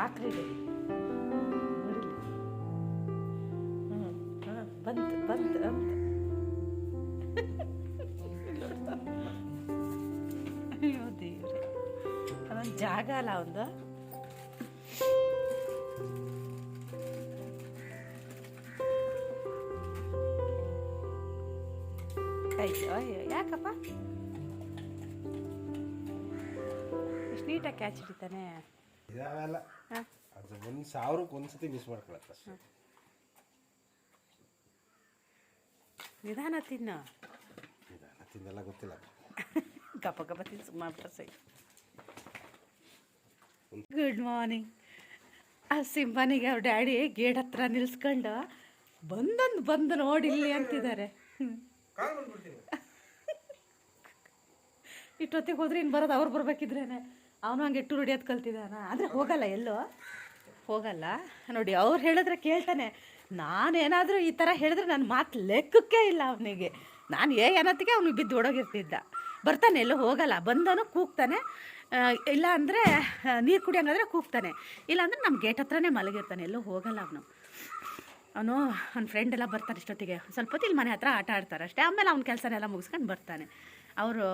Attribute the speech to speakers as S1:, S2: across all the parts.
S1: ಹಾಕ್ರಿ ಹ್ಞೂ ಹಾಂ, ಬಂತು ಬಂತು ಅಂತ ಅಯ್ಯೋ ಜಾಗ ಅಲ್ಲ ಒಂದು? ಅಯ್ಯೋ ಅಯ್ಯೋ, ಯಾಕಪ್ಪ? ಎಷ್ಟು ನೀಟಾಗಿ ಕ್ಯಾಚ್ ಹಿಡಿತಾನೆ.
S2: ಇದಾವೆಲ್ಲ ಸಾವಿರಕ್ಕೆ ಒಂದು ಸತಿ ಮಿಸ್ ಮಾಡ್ಕೊಳತ್ತೆ ಅಷ್ಟೇ.
S1: ನಿಧಾನ ತಿನ್ನ.
S2: ನಿಧಾನ ತಿಂದೆಲ್ಲ ಗೊತ್ತಿಲ್ಲ.
S1: ಗಪ ಗಪ ತಿನ್ನು ಸುಮ್ಮನೆ ಸೈ ಗುಡ್ ಮಾರ್ನಿಂಗ್ ಆ ಸಿಂಬನಿಗೆ ಅವ್ರ ಡ್ಯಾಡಿ ಗೇಟ್ ಹತ್ರ ನಿಲ್ಸ್ಕೊಂಡು ಬಂದೊಂದು ಬಂದು ನೋಡಿಲ್ಲಿ ಅಂತಿದ್ದಾರೆ. ಇಷ್ಟೊತ್ತಿಗೆ ಹೋದ್ರೆ ಇನ್ನು ಬರೋದು ಅವ್ರು ಬರ್ಬೇಕಿದ್ರೇನೆ. ಅವನು ಹಂಗೆ ಟೂರ್ ಹಿಡಿಯೋದು ಕಲ್ತಿದ್ದಾನ. ಆದರೆ ಹೋಗಲ್ಲ ಎಲ್ಲೋ. ಹೋಗಲ್ಲ. ನೋಡಿ, ಅವ್ರು ಹೇಳಿದ್ರೆ ಕೇಳ್ತಾನೆ. ನಾನೇನಾದರೂ ಈ ಥರ ಹೇಳಿದ್ರೆ ನನ್ನ ಮಾತು ಲೆಕ್ಕಕ್ಕೆ ಇಲ್ಲ ಅವನಿಗೆ. ನಾನು ಏ ಅನ್ನತ್ತಿಗೆ ಅವ್ನಿಗೆ ಬಿದ್ದು ಓಡೋಗಿರ್ತಿದ್ದ. ಬರ್ತಾನೆ, ಎಲ್ಲೂ ಹೋಗಲ್ಲ. ಬಂದನು ಕೂಗ್ತಾನೆ. ಇಲ್ಲ ಅಂದರೆ ನೀರು ಕುಡಿಯಂಗಾದ್ರೆ ಕೂಗ್ತಾನೆ. ಇಲ್ಲ ಅಂದರೆ ನಮ್ಮ ಗೇಟ್ ಹತ್ರನೇ ಮಲಗಿರ್ತಾನೆ. ಎಲ್ಲೂ ಹೋಗಲ್ಲ ಅವನು. ಅವನು, ಅವ್ನ ಫ್ರೆಂಡ್ ಎಲ್ಲ ಬರ್ತಾರೆ ಇಷ್ಟೊತ್ತಿಗೆ. ಸ್ವಲ್ಪ ಹೊತ್ತು ಇಲ್ಲಿ ಮನೆ ಹತ್ರ ಆಟ ಆಡ್ತಾರೆ ಅಷ್ಟೇ. ಆಮೇಲೆ ಅವ್ನ ಕೆಲಸನೆಲ್ಲ ಮುಗಿಸ್ಕೊಂಡು ಬರ್ತಾನೆ. ಅವರು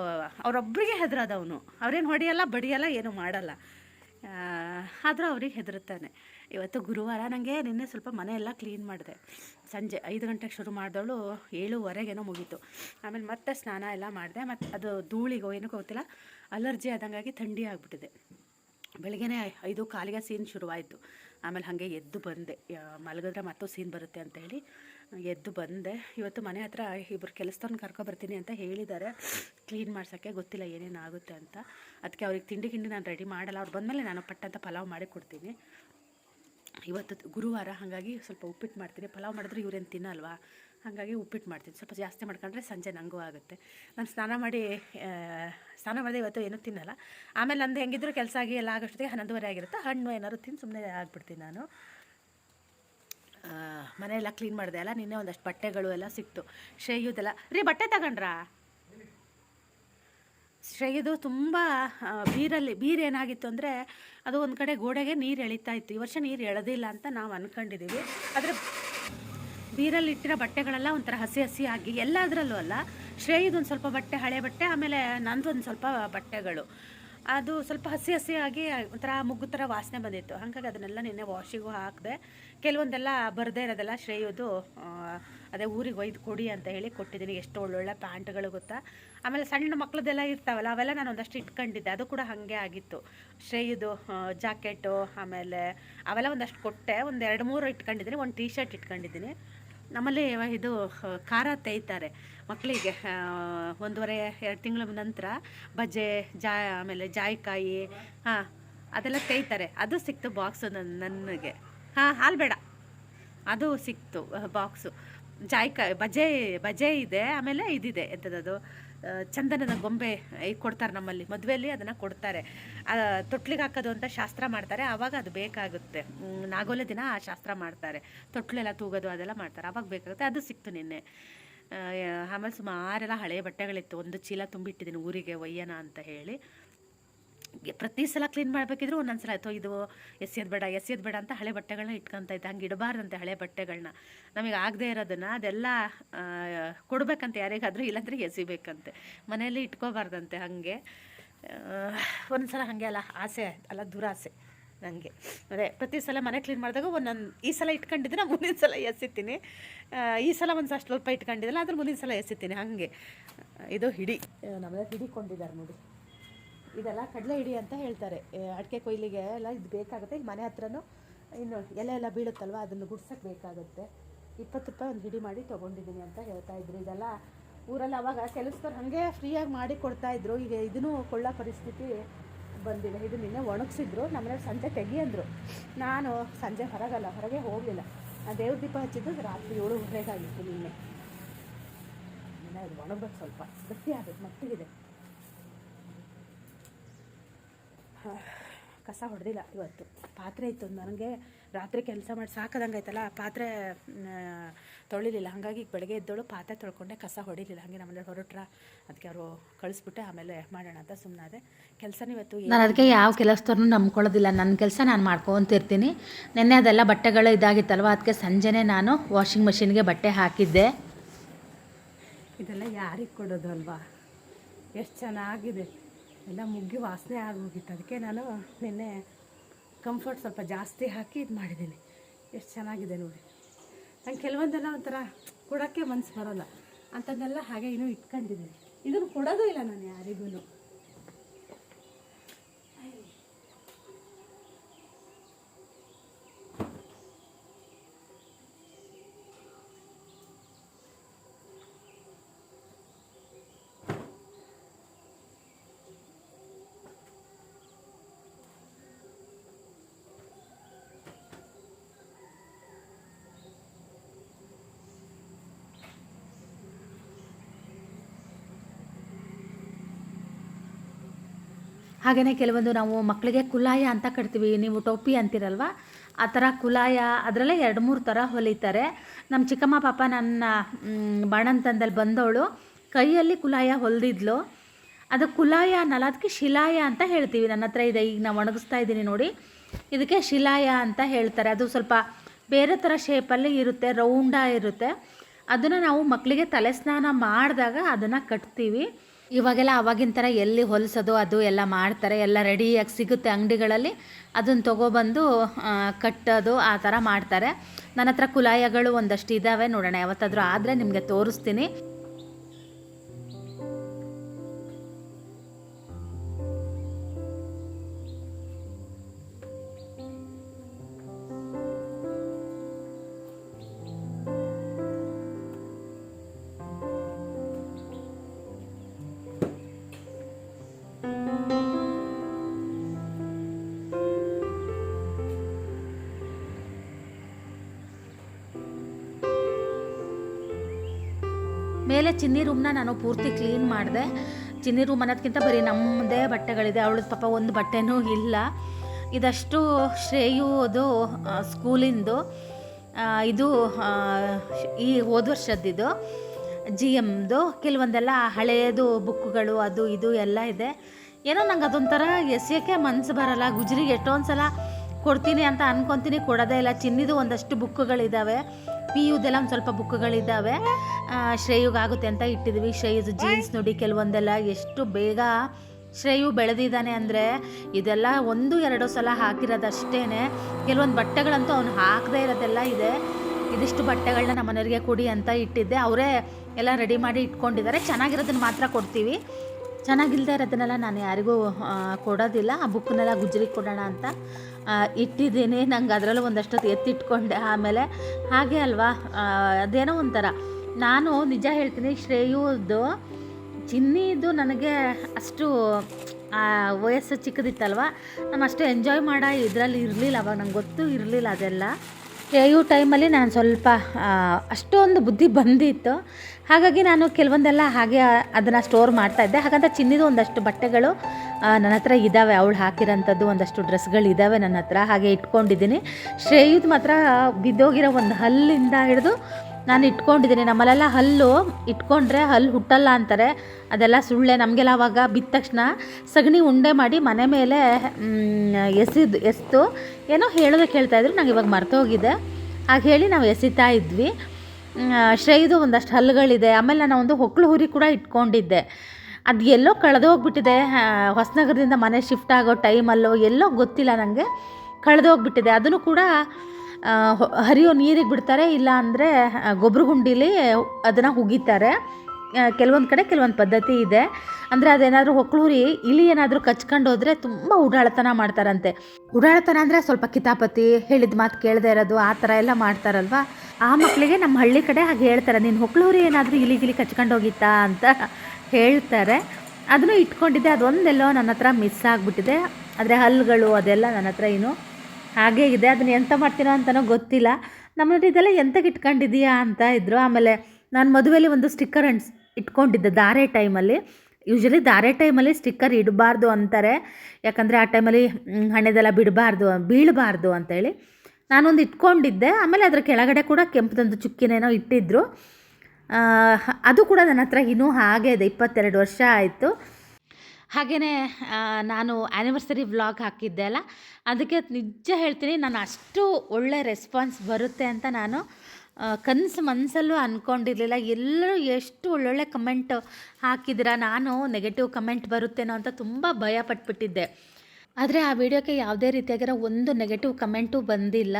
S1: ಅವರೊಬ್ಬರಿಗೆ ಹೆದರೋದು ಅವನು. ಅವ್ರೇನು ಹೊಡೆಯಲ್ಲ, ಬಡಿಯಲ್ಲ, ಏನೂ ಮಾಡಲ್ಲ. ಆದರೂ ಅವ್ರಿಗೆ ಹೆದರುತ್ತಾನೆ. ಇವತ್ತು ಗುರುವಾರ ನನಗೆ ನಿನ್ನೆ ಸ್ವಲ್ಪ ಮನೆಯೆಲ್ಲ ಕ್ಲೀನ್ ಮಾಡಿದೆ. ಸಂಜೆ ಐದು ಗಂಟೆಗೆ ಶುರು ಮಾಡಿದವಳು ಏಳುವರೆಗೇನೋ ಮುಗೀತು. ಆಮೇಲೆ ಮತ್ತೆ ಸ್ನಾನ ಎಲ್ಲ ಮಾಡಿದೆ ಮತ್ತು ಅದು ಧೂಳಿಗೋ ಏನೋ ಗೊತ್ತಿಲ್ಲ, ಅಲರ್ಜಿ ಆದಂಗಾಗಿ ಥಂಡಿ ಆಗಿಬಿಟ್ಟಿದೆ. ಬೆಳಗ್ಗೆನೇ ಐದು ಕಾಲಿಗೆ ಸೀನ್ ಶುರುವಾಯಿತು. ಆಮೇಲೆ ಹಾಗೆ ಎದ್ದು ಬಂದೆ. ಮಲಗಿದ್ರೆ ಮತ್ತೂ ಸೀನ್ ಬರುತ್ತೆ ಅಂತ ಹೇಳಿ ಎದ್ದು ಬಂದೆ. ಇವತ್ತು ಮನೆ ಹತ್ರ ಇಬ್ಬರು ಕೆಲಸದವ್ರನ್ನ ಕರ್ಕೊಬರ್ತೀನಿ ಅಂತ ಹೇಳಿದ್ದಾರೆ. ಕ್ಲೀನ್ ಮಾಡ್ಸೋಕ್ಕೆ ಗೊತ್ತಿಲ್ಲ ಏನೇನು ಆಗುತ್ತೆ ಅಂತ. ಅದಕ್ಕೆ ಅವ್ರಿಗೆ ತಿಂಡಿ ಗಿಂಡಿ ನಾನು ರೆಡಿ ಮಾಡಲ್ಲ. ಅವ್ರು ಬಂದಮೇಲೆ ನಾನು ಪಟ್ಟಂತ ಪಲಾವ್ ಮಾಡಿ ಕೊಡ್ತೀನಿ. ಇವತ್ತು ಗುರುವಾರ, ಹಾಗಾಗಿ ಸ್ವಲ್ಪ ಉಪ್ಪಿಟ್ಟು ಮಾಡ್ತೀನಿ. ಪಲಾವ್ ಮಾಡಿದ್ರೆ ಇವ್ರೇನು ತಿನ್ನಲ್ವಾ? ಹಾಗಾಗಿ ಉಪ್ಪಿಟ್ಟು ಮಾಡ್ತೀನಿ. ಸ್ವಲ್ಪ ಜಾಸ್ತಿ ಮಾಡ್ಕೊಂಡ್ರೆ ಸಂಜೆ ನನಗೂ ಆಗುತ್ತೆ. ನಾನು ಸ್ನಾನ ಮಾಡಿ ಸ್ನಾನ ಮಾಡಿದೆ ಇವತ್ತು ಏನೂ ತಿನ್ನಲ್ಲ. ಆಮೇಲೆ ನಂದು ಹೆಂಗಿದ್ರು ಕೆಲಸ ಆಗಿ ಎಲ್ಲ ಆಗೋಷ್ಟೊತ್ತಿಗೆ ಹನ್ನೊಂದುವರೆ ಆಗಿರುತ್ತೆ. ಹಣ್ಣು ಏನಾದ್ರು ತಿಂದು ಸುಮ್ಮನೆ ಆಗ್ಬಿಡ್ತೀನಿ ನಾನು. ಮನೆಯೆಲ್ಲ ಕ್ಲೀನ್ ಮಾಡಿದೆ ಅಲ್ಲ, ನಿನ್ನೆ ಒಂದಷ್ಟು ಬಟ್ಟೆಗಳು ಎಲ್ಲ ಸಿಕ್ತು. ಶ್ರೇಯುದೆಲ್ಲ, ರೀ, ಬಟ್ಟೆ ತಗೊಂಡ್ರಾ? ಶ್ರೇಯುದು ತುಂಬ ಬೀರಲ್ಲಿ, ಬೀರ್ ಏನಾಗಿತ್ತು ಅಂದರೆ, ಅದು ಒಂದು ಕಡೆ ಗೋಡೆಗೆ ನೀರು ಎಳಿತಾ ಇತ್ತು. ಈ ವರ್ಷ ನೀರು ಎಳೆದಿಲ್ಲ ಅಂತ ನಾವು ಅಂದ್ಕೊಂಡಿದ್ದೀವಿ ಆದರೆ ಬೀರಲ್ಲಿ ಇಟ್ಟಿರೋ ಬಟ್ಟೆಗಳೆಲ್ಲ ಒಂಥರ ಹಸಿ ಹಸಿ ಆಗಿ, ಎಲ್ಲದರಲ್ಲೂ ಅಲ್ಲ, ಶ್ರೇಯುದು ಒಂದು ಸ್ವಲ್ಪ ಬಟ್ಟೆ, ಹಳೆ ಬಟ್ಟೆ, ಆಮೇಲೆ ನಂದು ಒಂದು ಸ್ವಲ್ಪ ಬಟ್ಟೆಗಳು. ಅದು ಸ್ವಲ್ಪ ಹಸಿ ಹಸಿಯಾಗಿ ಒಂಥರ ಮುಗ್ಗು ಥರ ವಾಸನೆ ಬಂದಿತ್ತು. ಹಾಗಾಗಿ ಅದನ್ನೆಲ್ಲ ನಿನ್ನೆ ವಾಷಿಗೂ ಹಾಕಿದೆ ಕೆಲವೊಂದೆಲ್ಲ ಬರದೇ ಇರೋದಲ್ಲ ಶ್ರೇಯೋದು ಅದೇ ಊರಿಗೆ ಒಯ್ದು ಕೊಡಿ ಅಂತ ಹೇಳಿ ಕೊಟ್ಟಿದ್ದೀನಿ. ಎಷ್ಟು ಒಳ್ಳೊಳ್ಳೆ ಪ್ಯಾಂಟ್ಗಳು ಗೊತ್ತಾ? ಆಮೇಲೆ ಸಣ್ಣ ಮಕ್ಕಳದೆಲ್ಲ ಇರ್ತಾವಲ್ಲ, ಅವೆಲ್ಲ ನಾನು ಒಂದಷ್ಟು ಇಟ್ಕೊಂಡಿದ್ದೆ. ಅದು ಕೂಡ ಹಾಗೆ ಆಗಿತ್ತು. ಶ್ರೇಯದು ಜಾಕೆಟು, ಆಮೇಲೆ ಅವೆಲ್ಲ ಒಂದಷ್ಟು ಕೊಟ್ಟೆ. ಒಂದು ಎರಡು ಮೂರು ಇಟ್ಕೊಂಡಿದ್ದೀನಿ. ಒಂದು ಟೀ ಶರ್ಟ್ ಇಟ್ಕೊಂಡಿದ್ದೀನಿ. ನಮ್ಮಲ್ಲಿ ಇದು ಖಾರ ತೇಯ್ತಾರೆ ಮಕ್ಕಳಿಗೆ ಒಂದೂವರೆ, ಎರಡು ತಿಂಗಳ ನಂತರ ಬಜ್ಜೆ ಜಾ, ಆಮೇಲೆ ಜಾಯಿಕಾಯಿ, ಹಾಂ, ಅದೆಲ್ಲ ತೇಯ್ತಾರೆ ಅದು ಸಿಕ್ತು ಬಾಕ್ಸು ನನ್ನ ನನಗೆ. ಹಾಂ, ಹಾಲು ಬೇಡ. ಅದು ಸಿಕ್ತು ಬಾಕ್ಸು. ಜಾಯ್ಕಾಯಿ ಬಜೆ ಬಜೆ ಇದೆ, ಆಮೇಲೆ ಇದಿದೆ ಎಂಥದ್ದು ಚಂದನದ ಗೊಂಬೆ ಕೊಡ್ತಾರೆ ನಮ್ಮಲ್ಲಿ. ಮದುವೆಯಲ್ಲಿ ಅದನ್ನು ಕೊಡ್ತಾರೆ. ತೊಟ್ಲಿಗೆ ಹಾಕೋದು ಅಂತ ಶಾಸ್ತ್ರ ಮಾಡ್ತಾರೆ. ಆವಾಗ ಅದು ಬೇಕಾಗುತ್ತೆ. ನಾಗೋಲೆ ದಿನ ಆ ಶಾಸ್ತ್ರ ಮಾಡ್ತಾರೆ. ತೊಟ್ಲೆಲ್ಲ ತೂಗೋದು ಅದೆಲ್ಲ ಮಾಡ್ತಾರೆ. ಆವಾಗ ಬೇಕಾಗುತ್ತೆ. ಅದು ಸಿಕ್ತು ನಿನ್ನೆ. ಆಮೇಲೆ ಸುಮಾರೆಲ್ಲ ಹಳೆಯ ಬಟ್ಟೆಗಳಿತ್ತು. ಒಂದು ಚೀಲ ತುಂಬಿಟ್ಟಿದ್ದೀನಿ ಊರಿಗೆ ಒಯ್ಯನ ಅಂತ ಹೇಳಿ. ಪ್ರತಿ ಸಲ ಕ್ಲೀನ್ ಮಾಡಬೇಕಿದ್ರು ಒಂದೊಂದು ಸಲ ಆಯಿತು ಇದು ಎಸೆಯೋದು ಬೇಡ ಎಸೆಯೋದು ಬೇಡ ಅಂತ ಹಳೆ ಬಟ್ಟೆಗಳನ್ನ ಇಟ್ಕೊತ ಇದ್ದೆ, ಹಂಗೆ ಇಡಬಾರ್ದಂತೆ ಹಳೆ ಬಟ್ಟೆಗಳನ್ನ ನಮಗೆ ಆಗದೆ ಇರೋದನ್ನು ಅದೆಲ್ಲ ಕೊಡಬೇಕಂತೆ ಯಾರಿಗಾದರೂ ಇಲ್ಲಾಂದರೆ ಎಸಿಬೇಕಂತೆ. ಮನೆಯಲ್ಲಿ ಇಟ್ಕೋಬಾರ್ದಂತೆ ಹಾಗೆ. ಒಂದು ಸಲ ಹಾಗೆ ಅಲ್ಲ, ಆಸೆ ಅಲ್ಲ, ದುರಾಸೆ ನನಗೆ ಅದೇ, ಪ್ರತಿ ಸಲ ಮನೆ ಕ್ಲೀನ್ ಮಾಡಿದಾಗ ಒಂದೊಂದು, ಈ ಸಲ ಇಟ್ಕೊಂಡಿದ್ರೆ ಮುಂದಿನ ಸಲ ಎಸಿತೀನಿ. ಈ ಸಲ ಒಂದು ಸಾಷ್ಟು ಸ್ವಲ್ಪ ಇಟ್ಕೊಂಡಿದ್ದಲ್ಲ ಅದ್ರ ಮುಂದಿನ ಸಲ ಎಸಿತೀನಿ, ಹಾಗೆ. ಇದು ಹಿಡಿ. ನಮ್ಮದೇ ಹಿಡಿಕೊಂಡಿದ್ದಾರೆ ನೋಡಿ. ಇದೆಲ್ಲ ಕಡಲೆ ಹಿಡಿ ಅಂತ ಹೇಳ್ತಾರೆ. ಅಡಿಕೆ ಕೊಯ್ಲಿಗೆ ಎಲ್ಲ ಇದು ಬೇಕಾಗುತ್ತೆ. ಈಗ ಮನೆ ಹತ್ರನೂ ಇನ್ನು ಎಲೆ ಎಲ್ಲ ಬೀಳುತ್ತಲ್ವ, ಅದನ್ನು ಗುಡ್ಸಕ್ಕೆ ಬೇಕಾಗುತ್ತೆ. ಇಪ್ಪತ್ತು ರೂಪಾಯಿ ಒಂದು ಹಿಡಿ ಮಾಡಿ ತೊಗೊಂಡಿದ್ದೀನಿ ಅಂತ ಹೇಳ್ತಾ ಇದ್ರು. ಇದೆಲ್ಲ ಊರಲ್ಲಿ ಅವಾಗ ಕೆಲಸದವ್ರು ಹಾಗೆ ಫ್ರೀಯಾಗಿ ಮಾಡಿ ಕೊಡ್ತಾ ಇದ್ರು. ಈಗ ಇದನ್ನು ಕೊಳ್ಳೋ ಪರಿಸ್ಥಿತಿ ಬಂದಿದೆ. ಇದು ನಿನ್ನೆ ಒಣಗಿಸಿದ್ರು. ನಮ್ಮನೆ ಸಂಜೆ ತೆಗಿ ಅಂದರು. ನಾನು ಸಂಜೆ ಹೊರಗಲ್ಲ, ಹೊರಗೆ ಹೋಗಲಿಲ್ಲ. ನಾನು ದೇವ್ರ ದೀಪ ಹಚ್ಚಿದ್ದು ರಾತ್ರಿ ಏಳುವರೆಗಾಗಿತ್ತು ನಿನ್ನೆ. ಒಣಗ್ಬೇಕು ಸ್ವಲ್ಪ. ಗಟ್ಟಿ ಆಗುತ್ತೆ ಮಟ್ಟಿಗಿದೆ. ಕಸ ಹೊಡೆದಿಲ್ಲ ಇವತ್ತು. ಪಾತ್ರೆ ಇತ್ತು. ನನಗೆ ರಾತ್ರಿ ಕೆಲಸ ಮಾಡಿ ಸಾಕದಂಗೆ ಆಯ್ತಲ್ಲ ಪಾತ್ರೆ ತೊಳಿಲಿಲ್ಲ. ಹಾಗಾಗಿ ಈಗ ಬೆಳಗ್ಗೆ ಎದ್ದೋಳು ಪಾತ್ರೆ ತೊಳ್ಕೊಂಡೆ ಕಸ ಹೊಡಿಲಿಲ್ಲ. ಹಾಗೆ ನಮ್ಮನೆ ಹೊರಟ್ರ ಅದಕ್ಕೆ ಅವರು ಕಳಿಸ್ಬಿಟ್ಟೆ ಆಮೇಲೆ ಮಾಡೋಣ ಅಂತ ಸುಮ್ಮನಾದೆ ಕೆಲಸ ಇವತ್ತು
S3: ನಾನು ಅದಕ್ಕೆ ಯಾವ ಕೆಲಸದವ್ರನ್ನೂ ನಂಬ್ಕೊಳ್ಳೋದಿಲ್ಲ. ನನ್ನ ಕೆಲಸ ನಾನು ಮಾಡ್ಕೊತಿರ್ತೀನಿ. ನಿನ್ನೆ ಅದೆಲ್ಲ ಬಟ್ಟೆಗಳು ಇದಾಗಿತ್ತಲ್ವ? ಅದಕ್ಕೆ ಸಂಜೆನೇ ನಾನು ವಾಷಿಂಗ್ ಮಷಿನ್ಗೆ ಬಟ್ಟೆ ಹಾಕಿದ್ದೆ.
S1: ಇದೆಲ್ಲ ಯಾರಿಗೆ ಕೊಡೋದು ಅಲ್ವಾ? ಎಷ್ಟು ಚೆನ್ನಾಗಿದೆ. ಎಲ್ಲ ಮುಗ್ಗಿ ವಾಸನೆ ಆಗೋಗಿತ್ತು. ಅದಕ್ಕೆ ನಾನು ನಿನ್ನೆ ಕಂಫರ್ಟ್ ಸ್ವಲ್ಪ ಜಾಸ್ತಿ ಹಾಕಿ ಇದು ಮಾಡಿದ್ದೀನಿ. ಎಷ್ಟು ಚೆನ್ನಾಗಿದೆ ನೋಡಿ. ನಂಗೆ ಕೆಲವೊಂದೆಲ್ಲ ಒಂಥರ ಕೊಡೋಕ್ಕೆ ಮನ್ಸು ಬರೋಲ್ಲ. ಅಂಥದ್ದೆಲ್ಲ ಹಾಗೆ ಇನ್ನೂ ಇಟ್ಕೊಂಡಿದ್ದೀನಿ. ಇದನ್ನು ಕೊಡೋದು ಇಲ್ಲ ನಾನು ಯಾರಿಗೂ
S3: ಹಾಗೆಯೇ ಕೆಲವೊಂದು ನಾವು ಮಕ್ಕಳಿಗೆ ಕುಲಾಯ ಅಂತ ಕಟ್ತೀವಿ, ನೀವು ಟೋಪಿ ಅಂತೀರಲ್ವ? ಆ ಥರ ಕುಲಾಯ ಅದರಲ್ಲೇ ಎರಡು ಮೂರು ಥರ ಹೊಲಿತಾರೆ. ನಮ್ಮ ಚಿಕ್ಕಮ್ಮ ಪಾಪ ನನ್ನ ಬಾಣಂತನದಲ್ಲಿ ಬಂದವಳು, ಕೈಯಲ್ಲಿ ಕುಲಾಯ ಹೊಲಿದಿದ್ಲು. ಅದು ಕುಲಾಯ ಅನ್ನಲ್ಲ, ಅದಕ್ಕೆ ಶಿಲಾಯ ಅಂತ ಹೇಳ್ತೀವಿ. ನನ್ನ ಹತ್ರ ಇದೆ, ಈಗ ನಾವು ಒಣಗಿಸ್ತಾ ಇದ್ದೀನಿ ನೋಡಿ. ಇದಕ್ಕೆ ಶಿಲಾಯ ಅಂತ ಹೇಳ್ತಾರೆ. ಅದು ಸ್ವಲ್ಪ ಬೇರೆ ಥರ ಶೇಪಲ್ಲಿ ಇರುತ್ತೆ ರೌಂಡ ಇರುತ್ತೆ. ಅದನ್ನು ನಾವು ಮಕ್ಕಳಿಗೆ ತಲೆ ಸ್ನಾನ ಮಾಡಿದಾಗ ಅದನ್ನು ಕಟ್ತೀವಿ. ಇವಾಗೆಲ್ಲ ಅವಾಗಿನ ಥರ ಎಲ್ಲಿ ಹೊಲಿಸೋದು, ಅದು ಎಲ್ಲ ಮಾಡ್ತಾರೆ. ಎಲ್ಲ ರೆಡಿಯಾಗಿ ಸಿಗುತ್ತೆ ಅಂಗಡಿಗಳಲ್ಲಿ. ಅದನ್ನು ತೊಗೊಬಂದು ಕಟ್ಟೋದು ಆ ಥರ ಮಾಡ್ತಾರೆ. ನನ್ನ ಹತ್ರ ಕುಲಾಯಗಳು ಒಂದಷ್ಟು ಇದ್ದಾವೆ ನೋಡೋಣ, ಯಾವತ್ತಾದರೂ ಆದರೆ ನಿಮಗೆ ತೋರಿಸ್ತೀನಿ. ಮೇಲೆ ಚಿನ್ನಿ ರೂಮ್ನ ನಾನು ಪೂರ್ತಿ ಕ್ಲೀನ್ ಮಾಡಿದೆ. ಚಿನ್ನಿ ರೂಮ್ ಅನ್ನೋದಕ್ಕಿಂತ ಬರೀ ನಮ್ಮದೇ ಬಟ್ಟೆಗಳಿದೆ. ಅವಳು ಪಾಪ ಒಂದು ಬಟ್ಟೆನೂ ಇಲ್ಲ. ಇದಷ್ಟು ಶ್ರೇಯುವುದು ಸ್ಕೂಲಿಂದು. ಇದು ಈ ಹೋದ ವರ್ಷದ್ದಿದು. ಜಿ ಎಮ್ದು ಕೆಲವೊಂದೆಲ್ಲ ಹಳೆಯದು ಬುಕ್ಗಳು ಅದು ಇದು ಎಲ್ಲ ಇದೆ. ಏನೋ ನಂಗೆ ಅದೊಂಥರ ಎಸೆಯೋಕ್ಕೆ ಮನಸ್ಸು ಬರಲ್ಲ. ಗುಜರಿಗೆ ಎಷ್ಟೊಂದು ಸಲ ಕೊಡ್ತೀನಿ ಅಂತ ಅನ್ಕೊತೀನಿ. ಕೊಡೋದೇ ಇಲ್ಲ. ಚಿನ್ನಿದು ಒಂದಷ್ಟು ಬುಕ್ಗಳಿದ್ದಾವೆ ಪಿ ಯುದೆಲ್ಲ ಒಂದು ಸ್ವಲ್ಪ ಬುಕ್ಗಳಿದ್ದಾವೆ ಶ್ರೇಯುಗಾಗುತ್ತೆ ಅಂತ ಇಟ್ಟಿದ್ವಿ. ಶ್ರೇಯುದು ಜೀನ್ಸ್ ನೋಡಿ, ಕೆಲವೊಂದೆಲ್ಲ ಎಷ್ಟು ಬೇಗ ಶ್ರೇಯು ಬೆಳೆದಿದ್ದಾನೆ ಅಂದರೆ ಇದೆಲ್ಲ ಒಂದು ಎರಡು ಸಲ ಹಾಕಿರೋದಷ್ಟೇ ಕೆಲವೊಂದು ಬಟ್ಟೆಗಳಂತೂ ಅವ್ನು ಹಾಕದೇ ಇರೋದೆಲ್ಲ ಇದೆ. ಇದಿಷ್ಟು ಬಟ್ಟೆಗಳನ್ನ ನಮ್ಮ ಮನೆಯವರಿಗೆ ಕೊಡಿ ಅಂತ ಇಟ್ಟಿದ್ದೆ. ಅವರೇ ಎಲ್ಲ ರೆಡಿ ಮಾಡಿ ಇಟ್ಕೊಂಡಿದ್ದಾರೆ. ಚೆನ್ನಾಗಿರೋದನ್ನ ಮಾತ್ರ ಕೊಡ್ತೀವಿ. ಚೆನ್ನಾಗಿಲ್ಲದೆ ಇರೋದನ್ನೆಲ್ಲ ನಾನು ಯಾರಿಗೂ ಕೊಡೋದಿಲ್ಲ. ಆ ಬುಕ್ನೆಲ್ಲ ಗುಜ್ರಿಗೆ ಕೊಡೋಣ ಅಂತ ಇಟ್ಟಿದ್ದೀನಿ. ನಂಗೆ ಅದರಲ್ಲೂ ಒಂದಷ್ಟು ಎತ್ತಿಟ್ಕೊಂಡೆ ಆಮೇಲೆ. ಹಾಗೆ ಅಲ್ವಾ? ಅದೇನೋ ಒಂಥರ. ನಾನು ನಿಜ ಹೇಳ್ತೀನಿ, ಶ್ರೇಯುದು, ಚಿನ್ನಿದು ನನಗೆ ಅಷ್ಟು ವಯಸ್ಸು ಚಿಕ್ಕದಿತ್ತಲ್ವ? ನಾನು ಅಷ್ಟು ಎಂಜಾಯ್ ಮಾಡೋ ಇದರಲ್ಲಿ ಇರಲಿಲ್ಲ, ಅವಾಗ ನಂಗೆ ಗೊತ್ತು ಇರಲಿಲ್ಲ ಅದೆಲ್ಲ. ಶ್ರೇಯು ಟೈಮಲ್ಲಿ ನಾನು ಸ್ವಲ್ಪ ಅಷ್ಟೊಂದು ಬುದ್ಧಿ ಬಂದಿತ್ತು. ಹಾಗಾಗಿ ನಾನು ಕೆಲವೊಂದೆಲ್ಲ ಹಾಗೆ ಅದನ್ನು ಸ್ಟೋರ್ ಮಾಡ್ತಾ ಇದ್ದೆ. ಹಾಗಂತ ಚಿನ್ನಿದು ಒಂದಷ್ಟು ಬಟ್ಟೆಗಳು ನನ್ನ ಹತ್ರ ಇದ್ದಾವೆ ಅವಳು ಹಾಕಿರೋಂಥದ್ದು ಒಂದಷ್ಟು ಡ್ರೆಸ್ಗಳು ಇದ್ದಾವೆ ನನ್ನ ಹತ್ರ. ಹಾಗೆ ಇಟ್ಕೊಂಡಿದ್ದೀನಿ. ಶ್ರೇಯುದ್ ಮಾತ್ರ ಬಿದ್ದೋಗಿರೋ ಒಂದು ಹಲ್ಲಿಂದ ಹಿಡಿದು ನಾನು ಇಟ್ಕೊಂಡಿದ್ದೀನಿ. ನಮ್ಮಲ್ಲೆಲ್ಲ ಹಲ್ಲು ಇಟ್ಕೊಂಡ್ರೆ ಹಲ್ಲು ಹುಟ್ಟಲ್ಲ ಅಂತಾರೆ. ಅದೆಲ್ಲ ಸುಳ್ಳೆ. ನಮಗೆಲ್ಲ ಅವಾಗ ಬಿದ್ದ ತಕ್ಷಣ ಸಗಣಿ ಉಂಡೆ ಮಾಡಿ ಮನೆ ಮೇಲೆ ಎಸಿದು, ಎಸ್ತು. ಏನೋ ಹೇಳೋದಕ್ಕೆ ಹೇಳ್ತಾ ಇದ್ರು. ನಂಗೆ ಇವಾಗ ಮರ್ತೋಗಿದೆ. ಹಾಗೆ ಹೇಳಿ ನಾವು ಎಸಿತಾ ಇದ್ವಿ. ಶ್ರೇಯದು ಒಂದಷ್ಟು ಹಲ್ಲುಗಳಿದೆ. ಆಮೇಲೆ ನಾನು ಒಂದು ಹೊಕ್ಳು ಹುರಿ ಕೂಡ ಇಟ್ಕೊಂಡಿದ್ದೆ. ಅದು ಎಲ್ಲೋ ಕಳೆದೋಗ್ಬಿಟ್ಟಿದೆ ಹೊಸನಗರದಿಂದ ಮನೆ ಶಿಫ್ಟ್ ಆಗೋ ಟೈಮಲ್ಲೋ ಎಲ್ಲೋ ಗೊತ್ತಿಲ್ಲ ನನಗೆ ಕಳೆದೋಗ್ಬಿಟ್ಟಿದೆ ಅದನ್ನು ಕೂಡ ಹರಿಯೋ ನೀರಿಗೆ ಬಿಡ್ತಾರೆ. ಇಲ್ಲ ಅಂದರೆ ಗೊಬ್ಬರ ಗುಂಡಿಲಿ ಅದನ್ನು ಹುಗಿತಾರೆ. ಕೆಲವೊಂದು ಕಡೆ ಕೆಲವೊಂದು ಪದ್ಧತಿ ಇದೆ. ಅಂದರೆ ಅದೇನಾದರೂ ಹೊಕ್ಳೂರಿ ಇಲಿ ಏನಾದರೂ ಕಚ್ಕೊಂಡು ಹೋದರೆ ತುಂಬ ಉಡಾಳತನ ಮಾಡ್ತಾರಂತೆ. ಉಡಾಳತನ ಅಂದರೆ ಸ್ವಲ್ಪ ಕಿತಾಪತಿ, ಹೇಳಿದ ಮಾತು ಕೇಳದೆ ಇರೋದು, ಆ ಥರ ಎಲ್ಲ ಮಾಡ್ತಾರಲ್ವ? ಆ ಮಕ್ಕಳಿಗೆ ನಮ್ಮ ಹಳ್ಳಿ ಕಡೆ ಹಾಗೆ ಹೇಳ್ತಾರೆ. ನೀನು ಹೊಕ್ಳೂರಿ ಏನಾದರೂ ಇಲಿ ಗಿಲಿ ಕಚ್ಕೊಂಡು ಹೋಗಿತ್ತಾ ಅಂತ ಹೇಳ್ತಾರೆ. ಅದನ್ನು ಇಟ್ಕೊಂಡಿದ್ದೆ. ಅದೊಂದೆಲ್ಲೋ ನನ್ನ ಹತ್ರ ಮಿಸ್ ಆಗಿಬಿಟ್ಟಿದೆ. ಆದರೆ ಹಲ್ಲುಗಳು ಅದೆಲ್ಲ ನನ್ನ ಹತ್ರ ಏನು ಹಾಗೇ ಇದೆ. ಅದನ್ನ ಎಂತ ಮಾಡ್ತೀನೋ ಅಂತನೋ ಗೊತ್ತಿಲ್ಲ. ನಮ್ಮಲ್ಲಿ ಇದೆಲ್ಲ ಎಂತಕ್ಕೆ ಇಟ್ಕೊಂಡಿದೀಯಾ ಅಂತ ಇದ್ದರು ಆಮೇಲೆ ನಾನು ಮದುವೆಯಲ್ಲಿ ಒಂದು ಸ್ಟಿಕ್ಕರ್ ಅಂಟ್ಸ್ ಇಟ್ಕೊಂಡಿದ್ದೆ ಧಾರೆ ಟೈಮಲ್ಲಿ ಯೂಶ್ವಲಿ ಧಾರೆ ಟೈಮಲ್ಲಿ ಸ್ಟಿಕ್ಕರ್ ಇಡಬಾರ್ದು ಅಂತಾರೆ. ಯಾಕಂದರೆ ಆ ಟೈಮಲ್ಲಿ ಹಣೆದೆಲ್ಲ ಬಿಡಬಾರ್ದು, ಬೀಳಬಾರ್ದು ಅಂತೇಳಿ ನಾನೊಂದು ಇಟ್ಕೊಂಡಿದ್ದೆ. ಆಮೇಲೆ ಅದರ ಕೆಳಗಡೆ ಕೂಡ ಕೆಂಪದೊಂದು ಚುಕ್ಕಿನೇನೋ ಇಟ್ಟಿದ್ದರು ಅದು ಕೂಡ ನನ್ನ ಹತ್ರ ಇನ್ನೂ ಹಾಗೆ ಇದೆ, ಇಪ್ಪತ್ತೆರಡು ವರ್ಷ ಆಯಿತು. ಹಾಗೆಯೇ ನಾನು ಆ್ಯನಿವರ್ಸರಿ ವ್ಲಾಗ್ ಹಾಕಿದ್ದೆ ಅಲ್ಲ, ಅದಕ್ಕೆ ನಿಜ ಹೇಳ್ತೀನಿ, ನಾನು ಅಷ್ಟು ಒಳ್ಳೆ ರೆಸ್ಪಾನ್ಸ್ ಬರುತ್ತೆ ಅಂತ ನಾನು ಕನಸು ಮನಸ್ಸಲ್ಲೂ ಅಂದ್ಕೊಂಡಿರಲಿಲ್ಲ ಎಲ್ಲರೂ ಎಷ್ಟು ಒಳ್ಳೊಳ್ಳೆ ಕಮೆಂಟ್ ಹಾಕಿದ್ದೀರಾ, ನಾನು ನೆಗೆಟಿವ್ ಕಮೆಂಟ್ ಬರುತ್ತೇನೋ ಅಂತ ತುಂಬ ಭಯ ಪಟ್ಬಿಟ್ಟಿದ್ದೆ. ಆದರೆ ಆ ವಿಡಿಯೋಕ್ಕೆ ಯಾವುದೇ ರೀತಿಯಾಗಿರೋ ಒಂದು ನೆಗೆಟಿವ್ ಕಮೆಂಟು ಬಂದಿಲ್ಲ.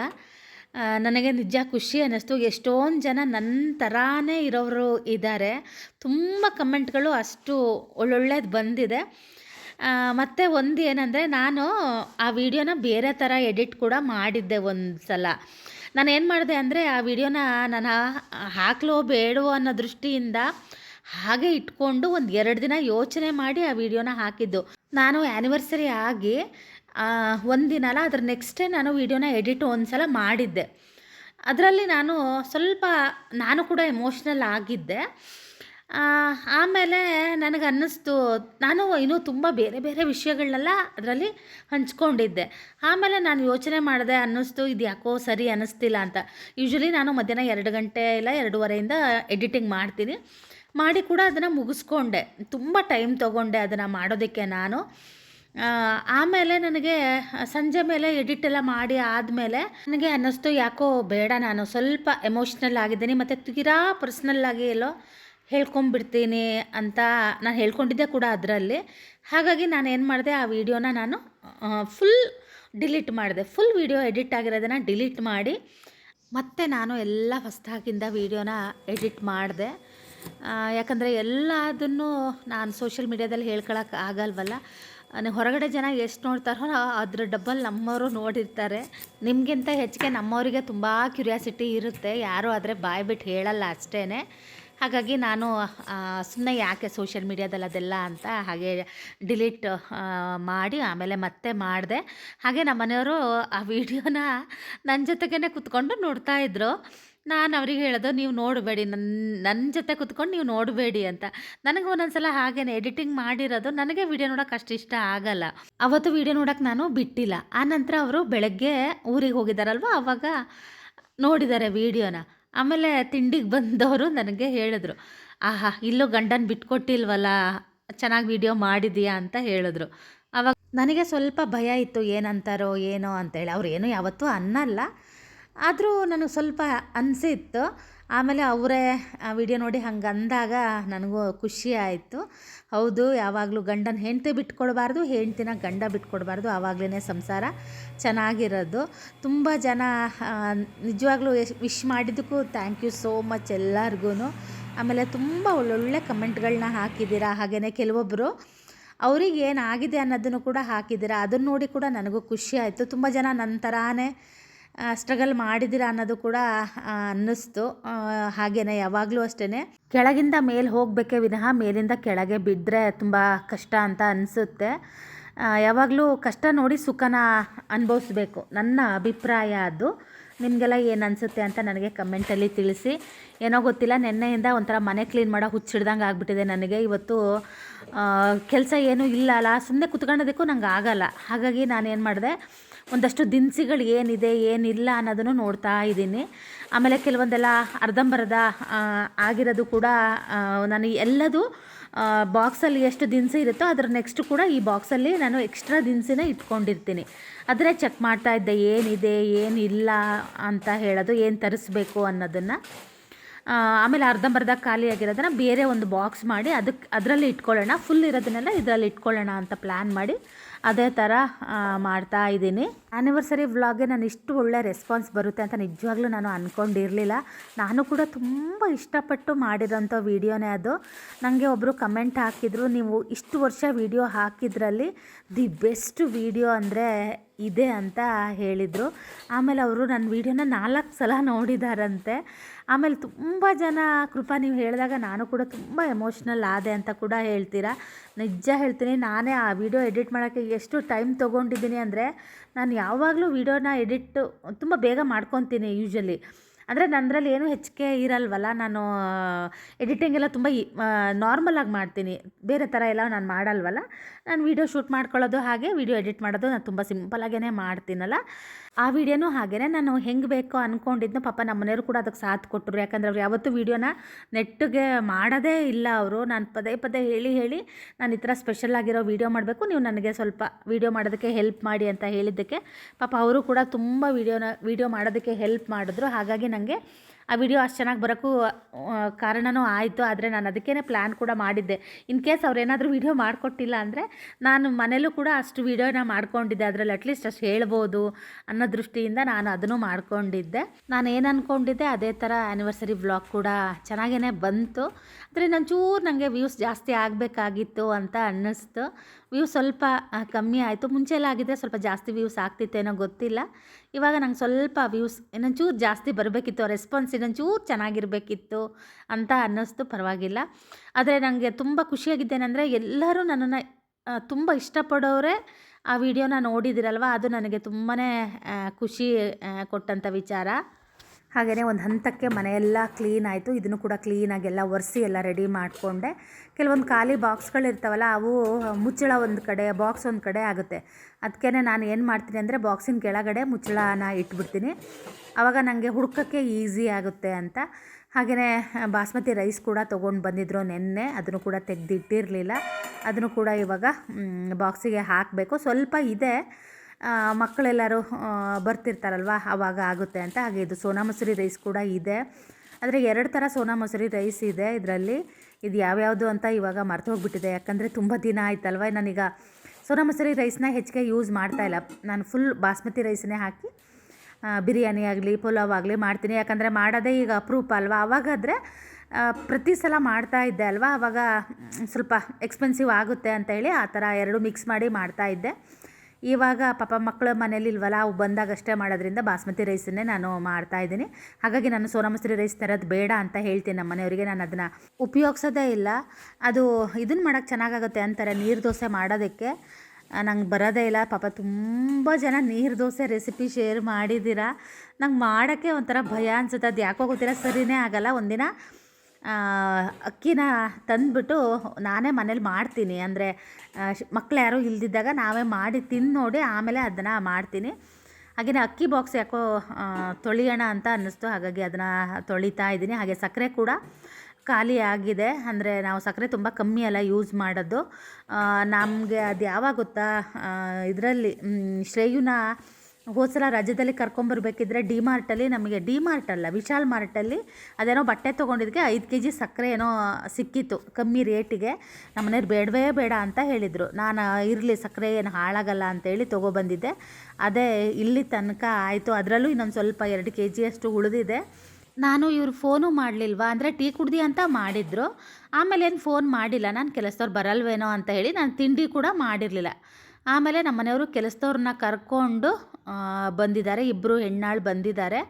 S3: ನನಗೆ ನಿಜ ಖುಷಿ ಅನ್ನಿಸ್ತು. ಎಷ್ಟೊಂದು ಜನ ನನ್ನ ಥರಾನೇ ಇರೋರು ಇದ್ದಾರೆ. ತುಂಬ ಕಮೆಂಟ್ಗಳು ಅಷ್ಟು ಒಳ್ಳೊಳ್ಳೇದು ಬಂದಿದೆ. ಮತ್ತು ಒಂದು ಏನಂದರೆ, ನಾನು ಆ ವಿಡಿಯೋನ ಬೇರೆ ಥರ ಎಡಿಟ್ ಕೂಡ ಮಾಡಿದ್ದೆ ಒಂದು ಸಲ ನಾನು ಏನು ಮಾಡಿದೆ ಅಂದರೆ ಆ ವಿಡಿಯೋನ ನಾನು ಹಾಕ್ಲೋ ಬೇಡವೋ ಅನ್ನೋ ದೃಷ್ಟಿಯಿಂದ ಹಾಗೆ ಇಟ್ಕೊಂಡು ಒಂದು ಎರಡು ದಿನ ಯೋಚನೆ ಮಾಡಿ ಆ ವಿಡಿಯೋನ ಹಾಕಿದ್ದು. ನಾನು ಆ್ಯನಿವರ್ಸರಿ ಆಗಿ ಒಂದಿನ ಅಲ್ಲ, ಅದ್ರ ನೆಕ್ಸ್ಟ್ ಡೇ ನಾನು ವಿಡಿಯೋನ ಎಡಿಟ್ ಒಂದು ಸಲ ಮಾಡಿದ್ದೆ. ಅದರಲ್ಲಿ ನಾನು ಸ್ವಲ್ಪ, ನಾನು ಕೂಡ ಎಮೋಷ್ನಲ್ ಆಗಿದ್ದೆ. ಆಮೇಲೆ ನನಗೆ ಅನ್ನಿಸ್ತು ನಾನು ಇನ್ನೂ ತುಂಬ ಬೇರೆ ಬೇರೆ ವಿಷಯಗಳನ್ನೆಲ್ಲ ಅದರಲ್ಲಿ ಹಂಚ್ಕೊಂಡಿದ್ದೆ. ಆಮೇಲೆ ನಾನು ಯೋಚನೆ ಮಾಡಿದೆ, ಅನ್ನಿಸ್ತು, ಇದು ಯಾಕೋ ಸರಿ ಅನ್ನಿಸ್ತಿಲ್ಲ ಅಂತ. ಯೂಶ್ವಲಿ ನಾನು ಮಧ್ಯಾಹ್ನ ಎರಡು ಗಂಟೆ ಇಲ್ಲ, ಎರಡೂವರೆಯಿಂದ ಎಡಿಟಿಂಗ್ ಮಾಡ್ತೀನಿ. ಮಾಡಿ ಕೂಡ ಅದನ್ನು ಮುಗಿಸ್ಕೊಂಡೆ. ತುಂಬ ಟೈಮ್ ತೊಗೊಂಡೆ ಅದನ್ನು ಮಾಡೋದಕ್ಕೆ ನಾನು. ಆಮೇಲೆ ನನಗೆ ಸಂಜೆ ಮೇಲೆ ಎಡಿಟ್ ಎಲ್ಲ ಮಾಡಿ ಆದಮೇಲೆ ನನಗೆ ಅನ್ನಿಸ್ತು, ಯಾಕೋ ಬೇಡ ನಾನು ಸ್ವಲ್ಪ ಎಮೋಷ್ನಲ್ ಆಗಿದ್ದೀನಿ, ಮತ್ತು ತೀರಾ ಪರ್ಸ್ನಲ್ ಆಗಿ ಎಲ್ಲೋ ಹೇಳ್ಕೊಂಬಿಡ್ತೀನಿ ಅಂತ ನಾನು ಹೇಳ್ಕೊಂಡಿದ್ದೆ ಕೂಡ ಅದರಲ್ಲಿ. ಹಾಗಾಗಿ ನಾನು ಏನು ಮಾಡಿದೆ, ಆ ವಿಡಿಯೋನ ನಾನು ಫುಲ್ ಡಿಲೀಟ್ ಮಾಡಿದೆ. ಫುಲ್ ವಿಡಿಯೋ ಎಡಿಟ್ ಆಗಿರೋದನ್ನು ಡಿಲೀಟ್ ಮಾಡಿ, ಮತ್ತೆ ನಾನು ಎಲ್ಲ ಹೊಸ್ದಾಗಿಂದ ವೀಡಿಯೋನ ಎಡಿಟ್ ಮಾಡಿದೆ. ಯಾಕಂದರೆ ಎಲ್ಲದನ್ನು ನಾನು ಸೋಷಿಯಲ್ ಮೀಡ್ಯಾದಲ್ಲಿ ಹೇಳ್ಕೊಳಕ್ಕೆ ಆಗಲ್ವಲ್ಲ? ಹೊರಗಡೆ ಜನ ಎಷ್ಟು ನೋಡ್ತಾರೋ ಅದ್ರ ಡಬ್ಬಲ್ ನಮ್ಮವರು ನೋಡಿರ್ತಾರೆ. ನಿಮಗಿಂತ ಹೆಚ್ಚಿಗೆ ನಮ್ಮವರಿಗೆ ತುಂಬ ಕ್ಯೂರಿಯಾಸಿಟಿ ಇರುತ್ತೆ. ಯಾರೂ ಆದರೆ ಬಾಯಿ ಬಿಟ್ಟು ಹೇಳಲ್ಲ ಅಷ್ಟೇ ಹಾಗಾಗಿ ನಾನು ಸುಮ್ಮನೆ ಯಾಕೆ ಸೋಷಿಯಲ್ ಮೀಡ್ಯಾದಲ್ಲಿ ಅದೆಲ್ಲ ಅಂತ ಹಾಗೆ ಡಿಲೀಟ್ ಮಾಡಿ ಆಮೇಲೆ ಮತ್ತೆ ಮಾಡಿದೆ. ಹಾಗೆ ನಮ್ಮ ಮನೆಯವರು ಆ ವಿಡಿಯೋನ ನನ್ನ ಜೊತೆಗೇ ಕುತ್ಕೊಂಡು ನೋಡ್ತಾ ಇದ್ರು. ನಾನು ಅವ್ರಿಗೆ ಹೇಳೋದು, ನೀವು ನೋಡಬೇಡಿ ನನ್ನ ನನ್ನ ಜೊತೆ ಕುತ್ಕೊಂಡು ನೀವು ನೋಡಬೇಡಿ ಅಂತ. ನನಗೆ ಒಂದೊಂದು ಸಲ ಹಾಗೇನೆ ಎಡಿಟಿಂಗ್ ಮಾಡಿರೋದು, ನನಗೆ ವಿಡಿಯೋ ನೋಡೋಕೆ ಅಷ್ಟು ಇಷ್ಟ ಆಗಲ್ಲ. ಅವತ್ತು ವಿಡಿಯೋ ನೋಡೋಕೆ ನಾನು ಬಿಟ್ಟಿಲ್ಲ. ಆನಂತರ ಅವರು ಬೆಳಗ್ಗೆ ಊರಿಗೆ ಹೋಗಿದ್ದಾರಲ್ವ ಆವಾಗ ನೋಡಿದ್ದಾರೆ ವಿಡಿಯೋನ. ಆಮೇಲೆ ತಿಂಡಿಗೆ ಬಂದವರು ನನಗೆ ಹೇಳಿದ್ರು, ಆಹಾ, ಇಲ್ಲೂ ಗಂಡನ ಬಿಟ್ಕೊಟ್ಟಿಲ್ವಲ್ಲ, ಚೆನ್ನಾಗಿ ವಿಡಿಯೋ ಮಾಡಿದೀಯಾ? ಅಂತ ಹೇಳಿದ್ರು. ಅವಾಗ ನನಗೆ ಸ್ವಲ್ಪ ಭಯ ಇತ್ತು, ಏನಂತಾರೋ, ಏನೋ? ಅಂತೇಳಿ. ಅವ್ರು ಏನೂ ಯಾವತ್ತೂ ಅನ್ನಲ್ಲ. ಆದರೂ ನನಗೆ ಸ್ವಲ್ಪ ಅನಿಸಿತ್ತು. ಆಮೇಲೆ ಅವರೇ ಆ ವಿಡಿಯೋ ನೋಡಿ ಹಂಗೆ ಅಂದಾಗ ನನಗೂ ಖುಷಿ ಆಯಿತು. ಹೌದು, ಯಾವಾಗಲೂ ಗಂಡನ ಹೆಂಡತಿ ಬಿಟ್ಕೊಡ್ಬಾರ್ದು, ಹೆಂಡ್ತಿನ ಗಂಡ ಬಿಟ್ಕೊಡ್ಬಾರ್ದು ಆವಾಗಲೇ ಸಂಸಾರ ಚೆನ್ನಾಗಿರೋದು. ತುಂಬ ಜನ ನಿಜವಾಗ್ಲೂ ವಿಶ್ ಮಾಡಿದ್ದಕ್ಕೂ ಥ್ಯಾಂಕ್ ಯು ಸೋ ಮಚ್ ಎಲ್ಲರಿಗೂ ಆಮೇಲೆ ತುಂಬ ಒಳ್ಳೊಳ್ಳೆ ಕಮೆಂಟ್ಗಳನ್ನ ಹಾಕಿದ್ದೀರಾ ಹಾಗೆಯೇ ಕೆಲವೊಬ್ಬರು ಅವ್ರಿಗೆ ಏನಾಗಿದೆ ಅನ್ನೋದನ್ನು ಕೂಡ ಹಾಕಿದ್ದೀರಾ, ಅದನ್ನು ನೋಡಿ ಕೂಡ ನನಗೂ ಖುಷಿ ಆಯಿತು. ತುಂಬ ಜನ ನನ್ನ ಥರಾನೇ ಸ್ಟ್ರಗಲ್ ಮಾಡಿದಿರ ಅನ್ನೋದು ಕೂಡ ಅನ್ನಿಸ್ತು. ಹಾಗೆಯೇ ಯಾವಾಗಲೂ ಅಷ್ಟೇ ಕೆಳಗಿಂದ ಮೇಲೆ ಹೋಗಬೇಕೇ ವಿನಃ ಮೇಲಿಂದ ಕೆಳಗೆ ಬಿದ್ದರೆ ತುಂಬ ಕಷ್ಟ ಅಂತ ಅನಿಸುತ್ತೆ. ಯಾವಾಗಲೂ ಕಷ್ಟ ನೋಡಿ ಸುಖನ ಅನುಭವಿಸ್ಬೇಕು. ನನ್ನ ಅಭಿಪ್ರಾಯ ಅದು. ನಿಮಗೆಲ್ಲ ಏನು ಅನಿಸುತ್ತೆ ಅಂತ ನನಗೆ ಕಮೆಂಟಲ್ಲಿ ತಿಳಿಸಿ. ಏನೋ ಗೊತ್ತಿಲ್ಲ, ನಿನ್ನೆಯಿಂದ ಒಂಥರ ಮನೆ ಕ್ಲೀನ್ ಮಾಡೋ ಹುಚ್ಚಿಡ್ದಂಗೆ ಆಗಿಬಿಟ್ಟಿದೆ ನನಗೆ. ಇವತ್ತು ಕೆಲಸ ಏನೂ ಇಲ್ಲ ಅಲ್ಲ ಸುಮ್ಮನೆ ಕುತ್ಕೊಳ್ಳೋದಕ್ಕೂ ನಂಗೆ ಆಗಲ್ಲ. ಹಾಗಾಗಿ ನಾನು ಏನು ಮಾಡಿದೆ ಒಂದಷ್ಟು ದಿನಸಿಗಳು ಏನಿದೆ, ಏನಿಲ್ಲ ಅನ್ನೋದನ್ನು ನೋಡ್ತಾ ಇದ್ದೀನಿ. ಆಮೇಲೆ ಕೆಲವೊಂದೆಲ್ಲ ಅರ್ಧಂಬರ್ಧ ಆಗಿರೋದು ಕೂಡ ನಾನು ಎಲ್ಲದು ಬಾಕ್ಸಲ್ಲಿ ಎಷ್ಟು ದಿನಸಿ ಇರುತ್ತೋ ಅದರ ನೆಕ್ಸ್ಟ್ ಕೂಡ ಈ ಬಾಕ್ಸಲ್ಲಿ ನಾನು ಎಕ್ಸ್ಟ್ರಾ ದಿನಸಿನ ಇಟ್ಕೊಂಡಿರ್ತೀನಿ. ಅದನ್ನೇ ಚೆಕ್ ಮಾಡ್ತಾ ಇದ್ದೆ, ಏನಿದೆ, ಏನಿಲ್ಲ ಅಂತ ಹೇಳೋದು, ಏನು ತರಿಸ್ಬೇಕು ಅನ್ನೋದನ್ನು. ಆಮೇಲೆ ಅರ್ಧಂಬರ್ಧ ಖಾಲಿ ಆಗಿರೋದನ್ನ ಬೇರೆ ಒಂದು ಬಾಕ್ಸ್ ಮಾಡಿ ಅದಕ್ಕೆ ಅದರಲ್ಲಿ ಇಟ್ಕೊಳ್ಳೋಣ ಫುಲ್ ಇರೋದನ್ನೆಲ್ಲ ಇದರಲ್ಲಿ ಇಟ್ಕೊಳ್ಳೋಣ ಅಂತ ಪ್ಲ್ಯಾನ್ ಮಾಡಿ ಅದೇ ಥರ ಮಾಡ್ತಾ ಇದ್ದೀನಿ. ಆ್ಯನಿವರ್ಸರಿ ವ್ಲಾಗ್ಗೆ ನಾನು ಇಷ್ಟು ಒಳ್ಳೆ ರೆಸ್ಪಾನ್ಸ್ ಬರುತ್ತೆ ಅಂತ ನಿಜವಾಗ್ಲೂ ನಾನು ಅಂದ್ಕೊಂಡಿರಲಿಲ್ಲ ನಾನು ಕೂಡ ತುಂಬ ಇಷ್ಟಪಟ್ಟು ಮಾಡಿರೋಂಥ ವೀಡಿಯೋನೇ ಅದು. ನನಗೆ ಒಬ್ಬರು ಕಮೆಂಟ್ ಹಾಕಿದರು, ನೀವು ಇಷ್ಟು ವರ್ಷ ವೀಡಿಯೋ ಹಾಕಿದ್ರಲ್ಲಿ ದಿ ಬೆಸ್ಟ್ ವೀಡಿಯೋ ಅಂದರೆ ಇದೆ ಅಂತ ಹೇಳಿದರು. ಆಮೇಲೆ ಅವರು ನನ್ನ ವೀಡಿಯೋನ ನಾಲ್ಕು ಸಲ ನೋಡಿದಾರಂತೆ. ಆಮೇಲೆ ತುಂಬ ಜನ, ಕೃಪಾ ನೀವು ಹೇಳಿದಾಗ ನಾನು ಕೂಡ ತುಂಬ ಎಮೋಷ್ನಲ್ ಆದೆ ಅಂತ ಕೂಡ ಹೇಳ್ತೀರಾ? ನಿಜ ಹೇಳ್ತೀನಿ, ನಾನೇ ಆ ವಿಡಿಯೋ ಎಡಿಟ್ ಮಾಡೋಕ್ಕೆ ಎಷ್ಟು ಟೈಮ್ ತೊಗೊಂಡಿದ್ದೀನಿ ಅಂದರೆ, ನಾನು ಯಾವಾಗಲೂ ವಿಡಿಯೋನ ಎಡಿಟ್ ತುಂಬ ಬೇಗ ಮಾಡ್ಕೊತೀನಿ ಯೂಶ್ವಲಿ ಅಂದರೆ ನನ್ನದ್ರಲ್ಲಿ ಏನೂ ಹೆಚ್ಚಿಗೆ ಇರಲ್ವಲ್ಲ, ನಾನು ಎಡಿಟಿಂಗ್ ಎಲ್ಲ ತುಂಬ ನಾರ್ಮಲಾಗಿ ಮಾಡ್ತೀನಿ. ಬೇರೆ ಥರ ಎಲ್ಲ ನಾನು ಮಾಡಲ್ವಲ್ಲ, ನಾನು ವೀಡಿಯೋ ಶೂಟ್ ಮಾಡ್ಕೊಳ್ಳೋದು ಹಾಗೆ ವೀಡಿಯೋ ಎಡಿಟ್ ಮಾಡೋದು ನಾನು ತುಂಬ ಸಿಂಪಲಾಗೇ ಮಾಡ್ತೀನಲ್ಲ. ಆ ವಿಡಿಯೋನೂ ಹಾಗೆಯೇ ನಾನು ಹೆಂಗೆ ಬೇಕೋ ಅಂದ್ಕೊಂಡಿದ್ನೋ ಪಾಪ ನಮ್ಮ ಮನೆಯವರು ಕೂಡ ಅದಕ್ಕೆ ಸಾಥ್ ಕೊಟ್ಟರು. ಯಾಕಂದರೆ ಅವ್ರು ಯಾವತ್ತೂ ವೀಡಿಯೋನ ನೆಟ್ಟಿಗೆ ಮಾಡೋದೇ ಇಲ್ಲ ಅವರು. ನಾನು ಪದೇ ಪದೇ ಹೇಳಿ ಹೇಳಿ ನಾನು ಈ ಥರ ಸ್ಪೆಷಲ್ ಆಗಿರೋ ವೀಡಿಯೋ ಮಾಡಬೇಕು. ನೀವು ನನಗೆ ಸ್ವಲ್ಪ ವೀಡಿಯೋ ಮಾಡೋದಕ್ಕೆ ಹೆಲ್ಪ್ ಮಾಡಿ ಅಂತ ಹೇಳಿದ್ದಕ್ಕೆ ಪಾಪ ಅವರು ಕೂಡ ತುಂಬ ವೀಡಿಯೋನ, ವೀಡಿಯೋ ಮಾಡೋದಕ್ಕೆ ಹೆಲ್ಪ್ ಮಾಡಿದ್ರು. ಹಾಗಾಗಿ ನನಗೆ ಆ ವಿಡಿಯೋ ಅಷ್ಟು ಚೆನ್ನಾಗಿ ಬರೋಕ್ಕೂ ಕಾರಣವೂ ಆಯಿತು. ಆದರೆ ನಾನು ಅದಕ್ಕೇ ಪ್ಲ್ಯಾನ್ ಕೂಡ ಮಾಡಿದ್ದೆ. ಇನ್ ಕೇಸ್ ಅವ್ರು ಏನಾದರೂ ವಿಡಿಯೋ ಮಾಡಿಕೊಟ್ಟಿಲ್ಲ ಅಂದರೆ, ನಾನು ಮನೇಲೂ ಕೂಡ ಅಷ್ಟು ವಿಡಿಯೋನ ಮಾಡ್ಕೊಂಡಿದ್ದೆ. ಅದರಲ್ಲಿ ಅಟ್ಲೀಸ್ಟ್ ಅಷ್ಟು ಹೇಳ್ಬೋದು ಅನ್ನೋ ದೃಷ್ಟಿಯಿಂದ ನಾನು ಅದನ್ನು ಮಾಡ್ಕೊಂಡಿದ್ದೆ. ನಾನು ಏನು ಅಂದ್ಕೊಂಡಿದ್ದೆ ಅದೇ ಥರ ಆ್ಯನಿವರ್ಸರಿ ಬ್ಲಾಗ್ ಕೂಡ ಚೆನ್ನಾಗೇ ಬಂತು. ಆದರೆ ನಂಚೂರು ನನಗೆ ವ್ಯೂಸ್ ಜಾಸ್ತಿ ಆಗಬೇಕಾಗಿತ್ತು ಅಂತ ಅನ್ನಿಸ್ತು. ವ್ಯೂಸ್ ಸ್ವಲ್ಪ ಕಮ್ಮಿ ಆಯಿತು. ಮುಂಚೆ ಎಲ್ಲ ಆಗಿದ್ದರೆ ಸ್ವಲ್ಪ ಜಾಸ್ತಿ ವ್ಯೂಸ್ ಆಗ್ತಿತ್ತೇನೋ ಗೊತ್ತಿಲ್ಲ. ಇವಾಗ ನಂಗೆ ಸ್ವಲ್ಪ ವ್ಯೂಸ್ ಇನ್ನೊಂಚೂರು ಜಾಸ್ತಿ ಬರಬೇಕಿತ್ತು. ರೆಸ್ಪಾನ್ಸ್ ಇನ್ನೊಂಚೂರು ಚೆನ್ನಾಗಿರಬೇಕಿತ್ತು ಅಂತ ಅನ್ನಿಸ್ತು, ಪರವಾಗಿಲ್ಲ. ಆದರೆ ನನಗೆ ತುಂಬ ಖುಷಿಯಾಗಿದ್ದೇನೆಂದರೆ ಎಲ್ಲರೂ ನನ್ನನ್ನು ತುಂಬ ಇಷ್ಟಪಡೋರೇ ಆ ವಿಡಿಯೋನ ನೋಡಿದಿರಲ್ವ? ಅದು ನನಗೆ ತುಂಬಾ ಖುಷಿ ಕೊಟ್ಟಂಥ ವಿಚಾರ. ಹಾಗೆಯೇ ಒಂದು ಹಂತಕ್ಕೆ ಮನೆಯೆಲ್ಲ ಕ್ಲೀನ್ ಆಯಿತು. ಇದನ್ನು ಕೂಡ ಕ್ಲೀನಾಗಿ ಎಲ್ಲ ಒರೆಸಿ ಎಲ್ಲ ರೆಡಿ ಮಾಡಿಕೊಂಡೆ. ಕೆಲವೊಂದು ಖಾಲಿ ಬಾಕ್ಸ್ಗಳಿರ್ತಾವಲ್ಲ ಅವು ಮುಚ್ಚಳ ಒಂದು ಕಡೆ ಬಾಕ್ಸ್ ಒಂದು ಕಡೆ ಆಗುತ್ತೆ. ಅದಕ್ಕೇ ನಾನು ಏನು ಮಾಡ್ತೀನಿ ಅಂದರೆ ಬಾಕ್ಸಿನ ಕೆಳಗಡೆ ಮುಚ್ಚಳನ ಇಟ್ಬಿಡ್ತೀನಿ. ಆವಾಗ ನನಗೆ ಹುಡ್ಕೋಕ್ಕೆ ಈಸಿ ಆಗುತ್ತೆ ಅಂತ. ಹಾಗೆಯೇ ಬಾಸ್ಮತಿ ರೈಸ್ ಕೂಡ ತೊಗೊಂಡು ಬಂದಿದ್ರು ನೆನ್ನೆ. ಅದನ್ನು ಕೂಡ ತೆಗೆದಿಟ್ಟಿರಲಿಲ್ಲ. ಅದನ್ನು ಕೂಡ ಇವಾಗ ಬಾಕ್ಸಿಗೆ ಹಾಕಬೇಕು. ಸ್ವಲ್ಪ ಇದೆ. ಮಕ್ಕಳೆಲ್ಲರೂ ಬರ್ತಿರ್ತಾರಲ್ವ? ಆವಾಗ ಆಗುತ್ತೆ ಅಂತ ಹಾಗೆ ಇದು ಸೋನಾ ಮಸೂರಿ ರೈಸ್ ಕೂಡ ಇದೆ. ಆದರೆ ಎರಡು ಥರ ಸೋನಾ ಮಸೂರಿ ರೈಸ್ ಇದೆ ಇದರಲ್ಲಿ. ಇದು ಯಾವ್ಯಾವುದು ಅಂತ ಇವಾಗ ಮರೆತು ಹೋಗ್ಬಿಟ್ಟಿದೆ. ಯಾಕಂದರೆ ತುಂಬ ದಿನ ಆಯ್ತಲ್ವ? ನಾನೀಗ ಸೋನಾ ಮಸೂರಿ ರೈಸ್ನ ಹೆಚ್ಚಿಗೆ ಯೂಸ್ ಮಾಡ್ತಾ ಇಲ್ಲ. ನಾನು ಫುಲ್ ಬಾಸ್ಮತಿ ರೈಸನ್ನೇ ಹಾಕಿ ಬಿರಿಯಾನಿ ಆಗಲಿ, ಪುಲಾವ್ ಆಗಲಿ ಮಾಡ್ತೀನಿ. ಯಾಕಂದರೆ ಮಾಡೋದೇ ಈಗ ಅಪ್ರೂಪ ಅಲ್ವಾ? ಅವಾಗಾದರೆ ಪ್ರತಿ ಸಲ ಮಾಡ್ತಾ ಇದ್ದೆ ಅಲ್ವಾ? ಆವಾಗ ಸ್ವಲ್ಪ ಎಕ್ಸ್ಪೆನ್ಸಿವ್ ಆಗುತ್ತೆ ಅಂತ ಹೇಳಿ ಆ ಥರ ಎರಡು ಮಿಕ್ಸ್ ಮಾಡಿ ಮಾಡ್ತಾ ಇದ್ದೆ. ಇವಾಗ ಪಾಪ ಮಕ್ಕಳು ಮನೇಲಿ ಇಲ್ವಲ್ಲ, ಅವು ಬಂದಾಗಷ್ಟೇ ಮಾಡೋದ್ರಿಂದ ಬಾಸ್ಮತಿ ರೈಸನ್ನೇ ನಾನು ಮಾಡ್ತಾ ಇದ್ದೀನಿ. ಹಾಗಾಗಿ ನಾನು ಸೋನಾ ಮಸೂರಿ ರೈಸ್ ತರೋದು ಬೇಡ ಅಂತ ಹೇಳ್ತೀನಿ ನಮ್ಮ ಮನೆಯವರಿಗೆ. ನಾನು ಅದನ್ನು ಉಪಯೋಗಿಸೋದೇ ಇಲ್ಲ. ಅದು ಇದನ್ನು ಮಾಡೋಕ್ಕೆ ಚೆನ್ನಾಗಾಗುತ್ತೆ ಅಂತಾರೆ, ನೀರು ದೋಸೆ ಮಾಡೋದಕ್ಕೆ. ನಂಗೆ ಬರೋದೇ ಇಲ್ಲ. ಪಾಪ ತುಂಬ ಜನ ನೀರು ದೋಸೆ ರೆಸಿಪಿ ಶೇರ್ ಮಾಡಿದ್ದೀರಾ? ನಂಗೆ ಮಾಡೋಕ್ಕೆ ಒಂಥರ ಭಯ ಅನ್ಸುತ್ತೆ. ಅದು ಯಾಕೋ ಗೊತ್ತಿಲ್ಲ. ಸರಿನೇ ಆಗಲ್ಲ. ಒಂದಿನ ಅಕ್ಕಿನ ತಂದುಬಿಟ್ಟು ನಾನೇ ಮನೇಲಿ ಮಾಡ್ತೀನಿ. ಅಂದರೆ ಮಕ್ಳು ಯಾರೂ ಇಲ್ದಿದ್ದಾಗ ನಾವೇ ಮಾಡಿ ತಿಂದು ನೋಡಿ ಆಮೇಲೆ ಅದನ್ನು ಮಾಡ್ತೀನಿ. ಹಾಗೆಯೇ ಅಕ್ಕಿ ಬಾಕ್ಸ್ ಯಾಕೋ ತೊಳೆಯೋಣ ಅಂತ ಅನ್ನಿಸ್ತು. ಹಾಗಾಗಿ ಅದನ್ನು ತೊಳಿತಾ ಇದ್ದೀನಿ. ಹಾಗೆ ಸಕ್ಕರೆ ಕೂಡ ಖಾಲಿ ಆಗಿದೆ. ಅಂದರೆ, ನಾವು ಸಕ್ಕರೆ ತುಂಬ ಕಮ್ಮಿ ಅಲ್ಲ ಯೂಸ್ ಮಾಡೋದು. ನಮಗೆ ಅದು ಯಾವಾಗ ಗೊತ್ತಾ ಇದರಲ್ಲಿ ಶ್ರೇಯುನ ಹೋದ ಸಲ ರಜದಲ್ಲಿ ಕರ್ಕೊಂಬರ್ಬೇಕಿದ್ರೆ ಡಿ ಮಾರ್ಟಲ್ಲಿ ನಮಗೆ ಡಿ ಅಲ್ಲ, ವಿಶಾಲ್ ಮಾರ್ಟಲ್ಲಿ ಅದೇನೋ ಬಟ್ಟೆ ತೊಗೊಂಡಿದ್ದಕ್ಕೆ ಐದು ಕೆ ಜಿ ಸಕ್ಕರೆ ಏನೋ ಸಿಕ್ಕಿತ್ತು ಕಮ್ಮಿ ರೇಟಿಗೆ ನಮ್ಮನೆಯವ್ರು ಬೇಡವೇ ಬೇಡ ಅಂತ ಹೇಳಿದರು. ನಾನು ಇರಲಿ ಸಕ್ಕರೆ ಏನು ಹಾಳಾಗಲ್ಲ ಅಂತೇಳಿ ತೊಗೊಬಂದಿದ್ದೆ. ಅದೇ ಇಲ್ಲಿ ತನಕ ಆಯಿತು. ಅದರಲ್ಲೂ ಇನ್ನೊಂದು ಸ್ವಲ್ಪ ಎರಡು ಕೆ ಜಿಯಷ್ಟು ಉಳಿದಿದೆ. ನಾನು ಇವ್ರು ಫೋನು ಮಾಡಲಿಲ್ವಾ ಅಂದರೆ ಟೀ ಕುಡ್ದು ಅಂತ ಮಾಡಿದ್ರು. ಆಮೇಲೆ ಏನು ಫೋನ್ ಮಾಡಿಲ್ಲ. ನಾನು ಕೆಲಸದವ್ರು ಬರಲ್ವೇನೋ ಅಂತ ಹೇಳಿ ನಾನು ತಿಂಡಿ ಕೂಡ ಮಾಡಿರಲಿಲ್ಲ. ಆಮೇಲೆ ನಮ್ಮ ಮನೆಯವರು ಕೆಲಸದವ್ರನ್ನ ಕರ್ಕೊಂಡು ಬಂದಿದ್ದಾರೆ. ಇಬ್ಬರು ಹೆಣ್ಣಾಳು ಬಂದಿದ್ದಾರೆ.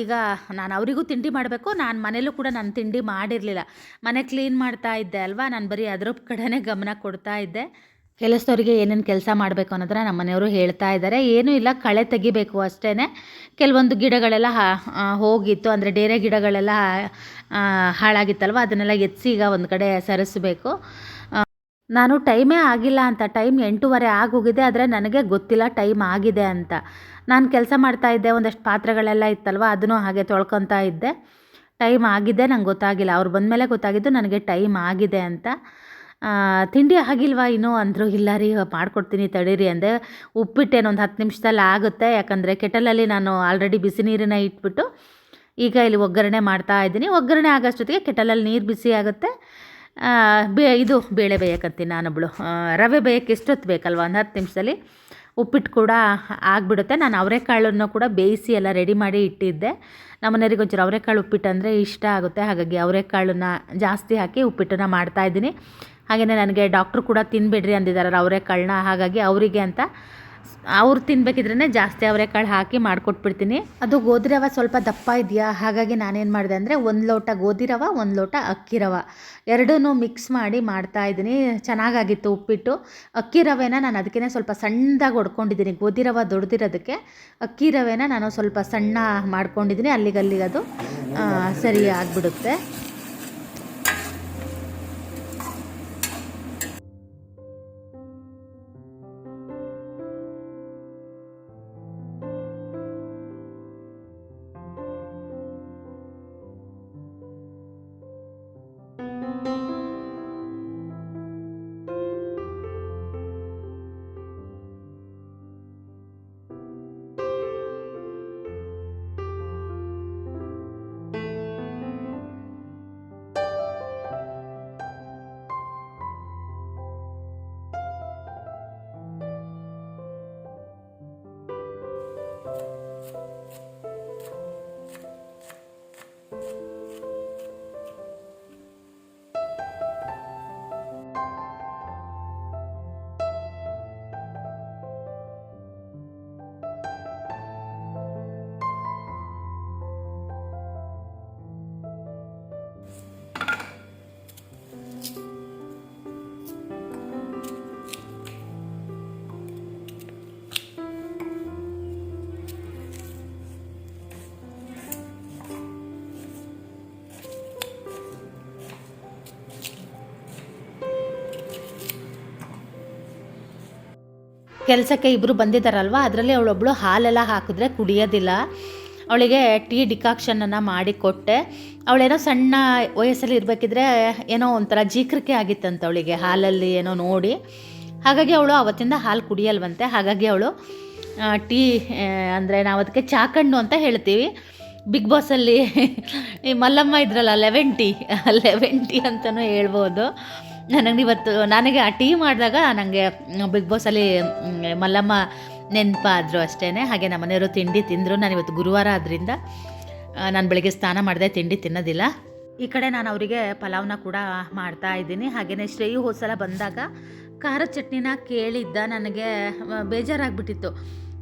S3: ಈಗ ನಾನು ಅವರಿಗೂ ತಿಂಡಿ ಮಾಡಬೇಕು. ನಾನು ಮನೇಲೂ ಕೂಡ ನಾನು ತಿಂಡಿ ಮಾಡಿರಲಿಲ್ಲ. ಮನೆ ಕ್ಲೀನ್ ಮಾಡ್ತಾ ಇದ್ದೆ ಅಲ್ವಾ? ನಾನು ಬರೀ ಅದ್ರ ಕಡೆನೇ ಗಮನ ಕೊಡ್ತಾ ಇದ್ದೆ. ಕೆಲಸದವ್ರಿಗೆ ಏನೇನು ಕೆಲಸ ಮಾಡಬೇಕು ಅನ್ನೋದನ್ನ ನಮ್ಮ ಮನೆಯವರು ಹೇಳ್ತಾ ಇದ್ದಾರೆ. ಏನೂ ಇಲ್ಲ, ಕಳೆ ತೆಗಿಬೇಕು ಅಷ್ಟೇ ಕೆಲವೊಂದು ಗಿಡಗಳೆಲ್ಲ ಹೋಗಿತ್ತು. ಅಂದರೆ ಡೇರೆ ಗಿಡಗಳೆಲ್ಲ ಹಾಳಾಗಿತ್ತಲ್ವ? ಅದನ್ನೆಲ್ಲ ಎತ್ತಿ ಈಗ ಒಂದು ಕಡೆ ಸರಿಸಬೇಕು. ನಾನು ಟೈಮೇ ಆಗಿಲ್ಲ ಅಂತ, ಟೈಮ್ ಎಂಟೂವರೆ ಆಗೋಗಿದೆ, ಆದರೆ ನನಗೆ ಗೊತ್ತಿಲ್ಲ ಟೈಮ್ ಆಗಿದೆ ಅಂತ. ನಾನು ಕೆಲಸ ಮಾಡ್ತಾ ಇದ್ದೆ, ಒಂದಷ್ಟು ಪಾತ್ರೆಗಳೆಲ್ಲ ಇತ್ತಲ್ವ, ಅದನ್ನು ಹಾಗೆ ತೊಳ್ಕೊತಾ ಇದ್ದೆ. ಟೈಮ್ ಆಗಿದೆ, ನಂಗೆ ಗೊತ್ತಾಗಿಲ್ಲ. ಅವ್ರು ಬಂದ ಮೇಲೆ ಗೊತ್ತಾಗಿದ್ದು ನನಗೆ ಟೈಮ್ ಆಗಿದೆ ಅಂತ. ತಿಂಡಿ ಆಗಿಲ್ವಾ ಇನ್ನೂ? ಅಂದರು, ಇಲ್ಲ ರೀ, ಮಾಡ್ಕೊಡ್ತೀನಿ ತಡೀರಿ ಅಂದೆ. ಉಪ್ಪಿಟ್ಟೇನು ಒಂದು ಹತ್ತು ನಿಮಿಷದಲ್ಲಿ ಆಗುತ್ತೆ, ಯಾಕಂದರೆ ಕೆಟಲಲ್ಲಿ ನಾನು ಆಲ್ರೆಡಿ ಬಿಸಿ ನೀರನ್ನ ಇಟ್ಬಿಟ್ಟು ಈಗ ಇಲ್ಲಿ ಒಗ್ಗರಣೆ ಮಾಡ್ತಾ ಇದ್ದೀನಿ. ಒಗ್ಗರಣೆ ಆಗೋಷ್ಟೊತ್ತಿಗೆ ಕೆಟಲಲ್ಲಿ ನೀರು ಬಿಸಿ ಆಗುತ್ತೆ. ಬೇ ಇದು ಬೇಳೆ ಬೇಯಕ್ಕಂತೀನಿ ನಾನು ಆ, ರವೆ ಬೇಯಕ್ಕೆ ಎಷ್ಟೊತ್ತು ಬೇಕಲ್ವ? ಒಂದು ಹತ್ತು ನಿಮಿಷದಲ್ಲಿ ಉಪ್ಪಿಟ್ಟು ಕೂಡ ಆಗಿಬಿಡುತ್ತೆ. ನಾನು ಅವರೆಕಾಳನ್ನು ಕೂಡ ಬೇಯಿಸಿ ಎಲ್ಲ ರೆಡಿ ಮಾಡಿ ಇಟ್ಟಿದ್ದೆ. ನಮ್ಮ ಮನೆಯವ್ರಿಗೆ ಒಂಚೂರು ಅವರೆಕಾಳು ಉಪ್ಪಿಟ್ಟು ಅಂದರೆ ಇಷ್ಟ ಆಗುತ್ತೆ. ಹಾಗಾಗಿ ಅವರೆಕಾಳನ್ನ ಜಾಸ್ತಿ ಹಾಕಿ ಉಪ್ಪಿಟ್ಟನ್ನು ಮಾಡ್ತಾಯಿದ್ದೀನಿ ಹಾಗೆಯೇ ನನಗೆ ಡಾಕ್ಟ್ರು ಕೂಡ ತಿನ್ನಬೇಡ್ರಿ ಅಂದಿದ್ದಾರೆ ಅವರೆಕಾಳನ್ನ. ಹಾಗಾಗಿ ಅವರಿಗೆ ಅಂತ ಅವ್ರು ತಿನ್ಬೇಕಿದ್ರೆ ಜಾಸ್ತಿ ಅವರೆಕಾಳು ಹಾಕಿ ಮಾಡಿಕೊಟ್ಬಿಡ್ತೀನಿ. ಅದು ಗೋಧಿ ರವೆ ಸ್ವಲ್ಪ ದಪ್ಪ ಇದೆಯಾ? ಹಾಗಾಗಿ ನಾನೇನು ಮಾಡಿದೆ ಅಂದರೆ ಒಂದು ಲೋಟ ಗೋಧಿ ರವ, ಒಂದು ಲೋಟ ಅಕ್ಕಿ ರವೆ. ಎರಡೂ ಮಿಕ್ಸ್ ಮಾಡಿ ಮಾಡ್ತಾ ಇದ್ದೀನಿ. ಚೆನ್ನಾಗಾಗಿತ್ತು ಉಪ್ಪಿಟ್ಟು. ಅಕ್ಕಿ ರವೆನ ನಾನು ಅದಕ್ಕೇ ಸ್ವಲ್ಪ ಸಣ್ಣದಾಗಿ ಹೊಡ್ಕೊಂಡಿದ್ದೀನಿ ಗೋಧಿ ರವೆ ದೊಡ್ದಿರೋದಕ್ಕೆ ಅಕ್ಕಿ ರವೆನ ನಾನು ಸ್ವಲ್ಪ ಸಣ್ಣ ಮಾಡ್ಕೊಂಡಿದ್ದೀನಿ. ಅಲ್ಲಿಗಲ್ಲಿಗೆ ಅದು ಸರಿ ಆಗಿಬಿಡುತ್ತೆ. ಕೆಲಸಕ್ಕೆ ಇಬ್ಬರು ಬಂದಿದ್ದಾರಲ್ವ ಅದರಲ್ಲಿ ಅವಳೊಬ್ಬಳು ಹಾಲೆಲ್ಲ ಹಾಕಿದ್ರೆ ಕುಡಿಯೋದಿಲ್ಲ. ಅವಳಿಗೆ ಟೀ ಡಿಕಾಕ್ಷನನ್ನು ಮಾಡಿ ಕೊಟ್ಟೆ. ಅವಳೇನೋ ಸಣ್ಣ ವಯಸ್ಸಲ್ಲಿ ಇರಬೇಕಿದ್ರೆ ಏನೋ ಒಂಥರ ಜೀಕರಿಕೆ ಆಗಿತ್ತಂತ ಅವಳಿಗೆ ಹಾಲಲ್ಲಿ ಏನೋ ನೋಡಿ. ಹಾಗಾಗಿ ಅವಳು ಅವತ್ತಿಂದ ಹಾಲು ಕುಡಿಯಲ್ವಂತೆ. ಹಾಗಾಗಿ ಅವಳು ಟೀ ಅಂದರೆ ನಾವು ಅದಕ್ಕೆ ಚಾಕಣ್ಣು ಅಂತ ಹೇಳ್ತೀವಿ. ಬಿಗ್ ಬಾಸಲ್ಲಿ ಈ ಮಲ್ಲಮ್ಮ ಇದ್ರಲ್ಲ ಲೆವೆನ್ ಟೀ ಲೆವೆನ್ ಟೀ ಅಂತಲೂ ಹೇಳ್ಬೋದು. ನನಗೆ ಇವತ್ತು ನನಗೆ ಆ ಟೀ ಮಾಡಿದಾಗ ನನಗೆ ಬಿಗ್ ಬಾಸಲ್ಲಿ ಮಲ್ಲಮ್ಮ ನೆನಪಾದರು ಅಷ್ಟೇ ಹಾಗೆ ನಮ್ಮ ಮನೆಯವರು ತಿಂಡಿ ತಿಂದರು. ನಾನು ಇವತ್ತು ಗುರುವಾರ ಆದ್ದರಿಂದ ನಾನು ಬೆಳಗ್ಗೆ ಸ್ನಾನ ಮಾಡಿದೆ, ತಿಂಡಿ ತಿನ್ನೋದಿಲ್ಲ. ಈ ಕಡೆ ನಾನು ಅವರಿಗೆ ಪಲಾವ್ನ ಕೂಡ ಮಾಡ್ತಾ ಇದ್ದೀನಿ. ಹಾಗೆಯೇ ಶ್ರೇಯು ಹೋದ ಸಲ ಬಂದಾಗ ಖಾರದ ಚಟ್ನಿನ ಕೇಳಿದ್ದ. ನನಗೆ ಬೇಜಾರಾಗ್ಬಿಟ್ಟಿತ್ತು.